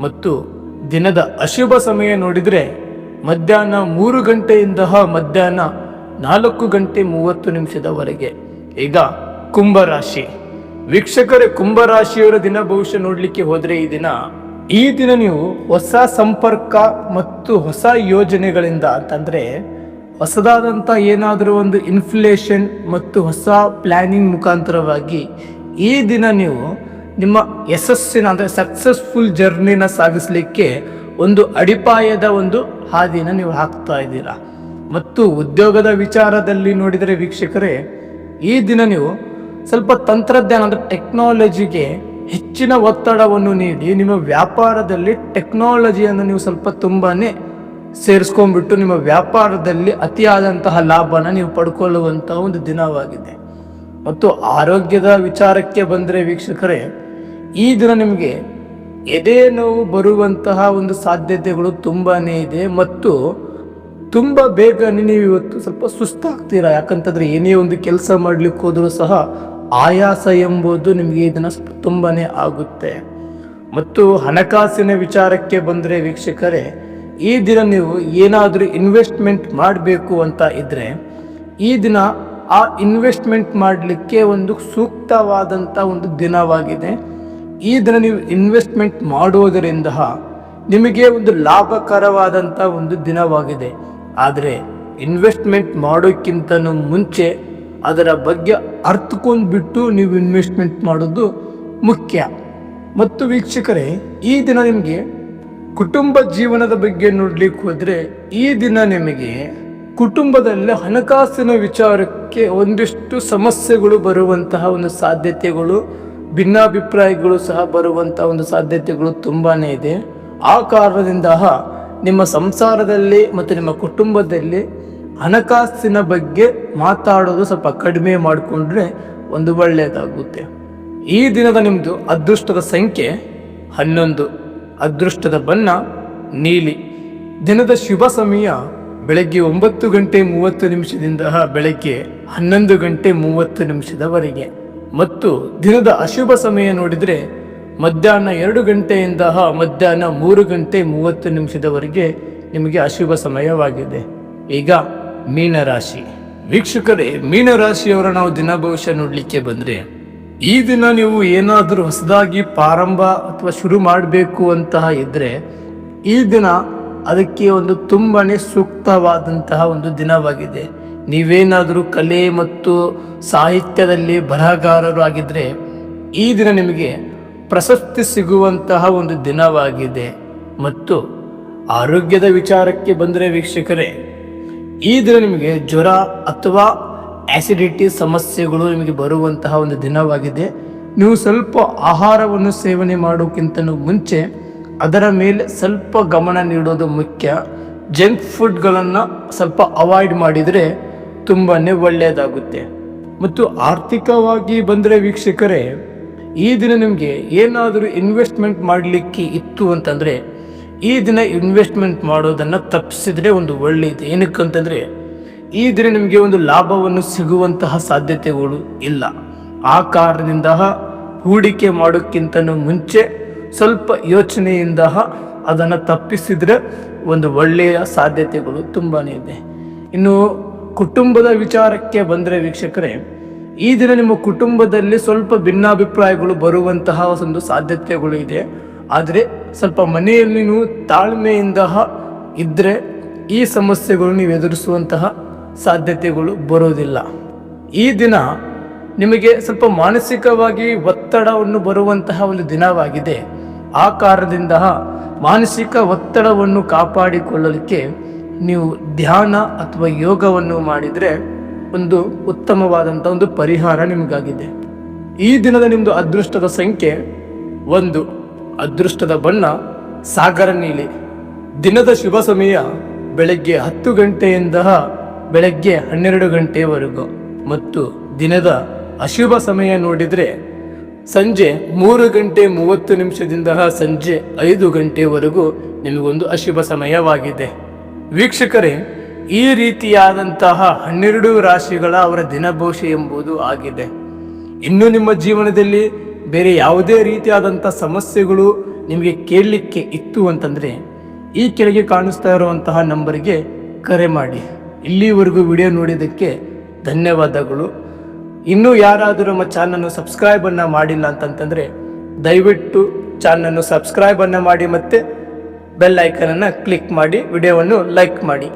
ಮತ್ತು ದಿನದ ಅಶುಭ ಸಮಯ ನೋಡಿದರೆ ಮಧ್ಯಾಹ್ನ ಮೂರು ಗಂಟೆಯಿಂದ ಮಧ್ಯಾಹ್ನ ನಾಲ್ಕು ಗಂಟೆ ಮೂವತ್ತು ನಿಮಿಷದವರೆಗೆ. ಈಗ ಕುಂಭರಾಶಿ. ವೀಕ್ಷಕರೇ, ಕುಂಭರಾಶಿಯವರ ದಿನ ಭವಿಷ್ಯ ನೋಡ್ಲಿಕ್ಕೆ ಹೋದ್ರೆ ಈ ದಿನ ಈ ದಿನ ನೀವು ಹೊಸ ಸಂಪರ್ಕ ಮತ್ತು ಹೊಸ ಯೋಜನೆಗಳಿಂದ ಅಂತಂದ್ರೆ, ಹೊಸದಾದಂಥ ಏನಾದರೂ ಒಂದು ಇನ್ಫ್ಲೇಷನ್ ಮತ್ತು ಹೊಸ ಪ್ಲಾನಿಂಗ್ ಮುಖಾಂತರವಾಗಿ ಈ ದಿನ ನೀವು ನಿಮ್ಮ ಯಶಸ್ಸಿನ ಅಂದರೆ ಸಕ್ಸಸ್ಫುಲ್ ಜರ್ನಿನ ಸಾಗಿಸ್ಲಿಕ್ಕೆ ಒಂದು ಅಡಿಪಾಯದ ಒಂದು ಹಾದಿನ ನೀವು ಹಾಕ್ತಾ ಇದ್ದೀರಾ. ಮತ್ತು ಉದ್ಯೋಗದ ವಿಚಾರದಲ್ಲಿ ನೋಡಿದರೆ ವೀಕ್ಷಕರೇ, ಈ ದಿನ ನೀವು ಸ್ವಲ್ಪ ತಂತ್ರಜ್ಞಾನ ಅಂದರೆ ಟೆಕ್ನಾಲಜಿಗೆ ಹೆಚ್ಚಿನ ಒತ್ತಡವನ್ನು ನೀಡಿ ನಿಮ್ಮ ವ್ಯಾಪಾರದಲ್ಲಿ ಟೆಕ್ನಾಲಜಿಯನ್ನು ನೀವು ಸ್ವಲ್ಪ ತುಂಬಾನೇ ಸೇರಿಸ್ಕೊಂಡ್ಬಿಟ್ಟು ನಿಮ್ಮ ವ್ಯಾಪಾರದಲ್ಲಿ ಅತಿಯಾದಂತಹ ಲಾಭನ ನೀವು ಪಡ್ಕೊಳ್ಳುವಂತಹ ಒಂದು ದಿನವಾಗಿದೆ. ಮತ್ತು ಆರೋಗ್ಯದ ವಿಚಾರಕ್ಕೆ ಬಂದರೆ ವೀಕ್ಷಕರೇ, ಈ ದಿನ ನಿಮಗೆ ಎದೆ ನೋವು ಬರುವಂತಹ ಒಂದು ಸಾಧ್ಯತೆಗಳು ತುಂಬಾನೇ ಇದೆ ಮತ್ತು ತುಂಬ ಬೇಗನೆ ನೀವು ಇವತ್ತು ಸ್ವಲ್ಪ ಸುಸ್ತಾಗ್ತೀರಾ? ಯಾಕಂತಂದ್ರೆ ಏನೇ ಒಂದು ಕೆಲಸ ಮಾಡ್ಲಿಕ್ಕೆ ಹೋದರೂ ಸಹ ಆಯಾಸ ಎಂಬುದು ನಿಮಗೆ ಸ್ವಲ್ಪ ತುಂಬಾನೇ ಆಗುತ್ತೆ. ಮತ್ತು ಹಣಕಾಸಿನ ವಿಚಾರಕ್ಕೆ ಬಂದರೆ ವೀಕ್ಷಕರೇ, ಈ ದಿನ ನೀವು ಏನಾದರೂ ಇನ್ವೆಸ್ಟ್ಮೆಂಟ್ ಮಾಡಬೇಕು ಅಂತ ಇದ್ದರೆ ಈ ದಿನ ಆ ಇನ್ವೆಸ್ಟ್ಮೆಂಟ್ ಮಾಡಲಿಕ್ಕೆ ಒಂದು ಸೂಕ್ತವಾದಂಥ ಒಂದು ದಿನವಾಗಿದೆ. ಈ ದಿನ ನೀವು ಇನ್ವೆಸ್ಟ್ಮೆಂಟ್ ಮಾಡುವುದರಿಂದ ನಿಮಗೆ ಒಂದು ಲಾಭಕರವಾದಂಥ ಒಂದು ದಿನವಾಗಿದೆ. ಆದರೆ ಇನ್ವೆಸ್ಟ್ಮೆಂಟ್ ಮಾಡೋಕ್ಕಿಂತನೂ ಮುಂಚೆ ಅದರ ಬಗ್ಗೆ ಅರ್ಥಕೊಂಡು ಬಿಟ್ಟು ನೀವು ಇನ್ವೆಸ್ಟ್ಮೆಂಟ್ ಮಾಡೋದು ಮುಖ್ಯ. ಮತ್ತು ವೀಕ್ಷಕರೇ, ಈ ದಿನ ನಿಮಗೆ ಕುಟುಂಬ ಜೀವನದ ಬಗ್ಗೆ ನೋಡ್ಲಿಕ್ಕೆ ಹೋದ್ರೆ ಈ ದಿನ ನಿಮಗೆ ಕುಟುಂಬದಲ್ಲಿ ಹಣಕಾಸಿನ ವಿಚಾರಕ್ಕೆ ಒಂದಿಷ್ಟು ಸಮಸ್ಯೆಗಳು ಬರುವಂತಹ ಒಂದು ಸಾಧ್ಯತೆಗಳು, ಭಿನ್ನಾಭಿಪ್ರಾಯಗಳು ಸಹ ಬರುವಂತಹ ಒಂದು ಸಾಧ್ಯತೆಗಳು ತುಂಬಾ ಇದೆ. ಆ ಕಾರಣದಿಂದ ನಿಮ್ಮ ಸಂಸಾರದಲ್ಲಿ ಮತ್ತು ನಿಮ್ಮ ಕುಟುಂಬದಲ್ಲಿ ಹಣಕಾಸಿನ ಬಗ್ಗೆ ಮಾತಾಡೋದು ಸ್ವಲ್ಪ ಕಡಿಮೆ ಮಾಡಿಕೊಂಡ್ರೆ ಒಂದು ಒಳ್ಳೆಯದಾಗುತ್ತೆ. ಈ ದಿನದ ನಿಮ್ಮದು ಅದೃಷ್ಟದ ಸಂಖ್ಯೆ ಹನ್ನೊಂದು. ಅದೃಷ್ಟದ ಬಣ್ಣ ನೀಲಿ. ದಿನದ ಶುಭ ಸಮಯ ಬೆಳಗ್ಗೆ ಒಂಬತ್ತು ಗಂಟೆ ಮೂವತ್ತು ನಿಮಿಷದಿಂದ ಬೆಳಗ್ಗೆ ಹನ್ನೊಂದು ಗಂಟೆ ಮೂವತ್ತು ನಿಮಿಷದವರೆಗೆ. ಮತ್ತು ದಿನದ ಅಶುಭ ಸಮಯ ನೋಡಿದರೆ ಮಧ್ಯಾಹ್ನ ಎರಡು ಗಂಟೆಯಿಂದ ಮಧ್ಯಾಹ್ನ ಮೂರು ಗಂಟೆ ಮೂವತ್ತು ನಿಮಿಷದವರೆಗೆ ನಿಮಗೆ ಅಶುಭ ಸಮಯವಾಗಿದೆ. ಈಗ ಮೀನರಾಶಿ. ವೀಕ್ಷಕರೇ, ಮೀನರಾಶಿಯವರ ನಾವು ದಿನ ಭವಿಷ್ಯ ನೋಡಲಿಕ್ಕೆ ಬಂದರೆ, ಈ ದಿನ ನೀವು ಏನಾದರೂ ಹೊಸದಾಗಿ ಪ್ರಾರಂಭ ಅಥವಾ ಶುರು ಮಾಡಬೇಕು ಅಂತಹ ಇದ್ದರೆ ಈ ದಿನ ಅದಕ್ಕೆ ಒಂದು ತುಂಬಾ ಸೂಕ್ತವಾದಂತಹ ಒಂದು ದಿನವಾಗಿದೆ. ನೀವೇನಾದರೂ ಕಲೆ ಮತ್ತು ಸಾಹಿತ್ಯದಲ್ಲಿ ಬರಹಗಾರರು ಆಗಿದ್ರೆ, ಈ ದಿನ ನಿಮಗೆ ಪ್ರಶಸ್ತಿ ಸಿಗುವಂತಹ ಒಂದು ದಿನವಾಗಿದೆ. ಮತ್ತು ಆರೋಗ್ಯದ ವಿಚಾರಕ್ಕೆ ಬಂದರೆ ವೀಕ್ಷಕರೇ ಈ ದಿನ ನಿಮಗೆ ಜ್ವರ ಅಥವಾ ಆಸಿಡಿಟಿ ಸಮಸ್ಯೆಗಳು ನಿಮಗೆ ಬರುವಂತಹ ಒಂದು ದಿನವಾಗಿದೆ. ನೀವು ಸ್ವಲ್ಪ ಆಹಾರವನ್ನು ಸೇವನೆ ಮಾಡೋಕ್ಕಿಂತ ಮುಂಚೆ ಅದರ ಮೇಲೆ ಸ್ವಲ್ಪ ಗಮನ ನೀಡೋದು ಮುಖ್ಯ. ಜಂಕ್ ಫುಡ್ಗಳನ್ನು ಸ್ವಲ್ಪ ಅವಾಯ್ಡ್ ಮಾಡಿದರೆ ತುಂಬಾ ಒಳ್ಳೆಯದಾಗುತ್ತೆ. ಮತ್ತು ಆರ್ಥಿಕವಾಗಿ ಬಂದರೆ ವೀಕ್ಷಕರೇ, ಈ ದಿನ ನಿಮಗೆ ಏನಾದರೂ ಇನ್ವೆಸ್ಟ್ಮೆಂಟ್ ಮಾಡಲಿಕ್ಕೆ ಇತ್ತು ಅಂತಂದರೆ ಈ ದಿನ ಇನ್ವೆಸ್ಟ್ಮೆಂಟ್ ಮಾಡೋದನ್ನು ತಪ್ಪಿಸಿದ್ರೆ ಒಂದು ಒಳ್ಳೆಯದು ಏನಕ್ಕಂತಂದರೆ, ಈ ದಿನ ನಿಮಗೆ ಒಂದು ಲಾಭವನ್ನು ಸಿಗುವಂತಹ ಸಾಧ್ಯತೆಗಳು ಇಲ್ಲ. ಆ ಕಾರಣದಿಂದ ಹೂಡಿಕೆ ಮಾಡೋಕ್ಕಿಂತ ಮುಂಚೆ ಸ್ವಲ್ಪ ಯೋಚನೆಯಿಂದ ಅದನ್ನು ತಪ್ಪಿಸಿದರೆ ಒಂದು ಒಳ್ಳೆಯ ಸಾಧ್ಯತೆಗಳು ತುಂಬಾ ಇದೆ. ಇನ್ನು ಕುಟುಂಬದ ವಿಚಾರಕ್ಕೆ ಬಂದರೆ ವೀಕ್ಷಕರೇ, ಈ ದಿನ ನಿಮ್ಮ ಕುಟುಂಬದಲ್ಲಿ ಸ್ವಲ್ಪ ಭಿನ್ನಾಭಿಪ್ರಾಯಗಳು ಬರುವಂತಹ ಒಂದು ಸಾಧ್ಯತೆಗಳು ಇದೆ. ಆದರೆ ಸ್ವಲ್ಪ ಮನೆಯಲ್ಲಿ ನೀವು ತಾಳ್ಮೆಯಿಂದ ಇದ್ದರೆ ಈ ಸಮಸ್ಯೆಗಳು ನೀವು ಎದುರಿಸುವಂತಹ ಸಾಧ್ಯತೆಗಳು ಬರೋದಿಲ್ಲ. ಈ ದಿನ ನಿಮಗೆ ಸ್ವಲ್ಪ ಮಾನಸಿಕವಾಗಿ ಒತ್ತಡವನ್ನು ಬರುವಂತಹ ಒಂದು ದಿನವಾಗಿದೆ. ಆ ಕಾರಣದಿಂದ ಮಾನಸಿಕ ಒತ್ತಡವನ್ನು ಕಾಪಾಡಿಕೊಳ್ಳಲಿಕ್ಕೆ ನೀವು ಧ್ಯಾನ ಅಥವಾ ಯೋಗವನ್ನು ಮಾಡಿದರೆ ಒಂದು ಉತ್ತಮವಾದಂಥ ಒಂದು ಪರಿಹಾರ ನಿಮಗಾಗಿದೆ. ಈ ದಿನದ ನಿಮ್ಮದು ಅದೃಷ್ಟದ ಸಂಖ್ಯೆ ಒಂದು. ಅದೃಷ್ಟದ ಬಣ್ಣ ಸಾಗರ ನೀಲಿ. ದಿನದ ಶುಭ ಸಮಯ ಬೆಳಗ್ಗೆ ಹತ್ತು ಗಂಟೆಯಿಂದ ಬೆಳಗ್ಗೆ ಹನ್ನೆರಡು ಗಂಟೆವರೆಗೂ. ಮತ್ತು ದಿನದ ಅಶುಭ ಸಮಯ ನೋಡಿದರೆ ಸಂಜೆ ಮೂರು ಗಂಟೆ ಮೂವತ್ತು ನಿಮಿಷದಿಂದ ಸಂಜೆ ಐದು ಗಂಟೆವರೆಗೂ ನಿಮಗೊಂದು ಅಶುಭ ಸಮಯವಾಗಿದೆ. ವೀಕ್ಷಕರೇ, ಈ ರೀತಿಯಾದಂತಹ ಹನ್ನೆರಡು ರಾಶಿಗಳ ಅವರ ದಿನಭೋಷೆ ಎಂಬುದು ಆಗಿದೆ. ಇನ್ನು ನಿಮ್ಮ ಜೀವನದಲ್ಲಿ ಬೇರೆ ಯಾವುದೇ ರೀತಿಯಾದಂಥ ಸಮಸ್ಯೆಗಳು ನಿಮಗೆ ಕೇಳಲಿಕ್ಕೆ ಇತ್ತು ಅಂತಂದರೆ ಈ ಕೆಳಗೆ ಕಾಣಿಸ್ತಾ ಇರುವಂತಹ ನಂಬರ್ಗೆ ಕರೆ ಮಾಡಿ. ಇಲ್ಲಿವರೆಗೂ ವಿಡಿಯೋ ನೋಡಿದ್ದಕ್ಕೆ ಧನ್ಯವಾದಗಳು. ಇನ್ನೂ ಯಾರಾದರೂ ನಮ್ಮ ಚಾನಲ್ನ ಸಬ್ಸ್ಕ್ರೈಬನ್ನು ಮಾಡಿಲ್ಲ ಅಂತಂತಂದರೆ ದಯವಿಟ್ಟು ಚಾನಲ್ನ ಸಬ್ಸ್ಕ್ರೈಬನ್ನು ಮಾಡಿ ಮತ್ತು ಬೆಲ್ ಐಕನನ್ನು ಕ್ಲಿಕ್ ಮಾಡಿ, ವಿಡಿಯೋವನ್ನು ಲೈಕ್ ಮಾಡಿ.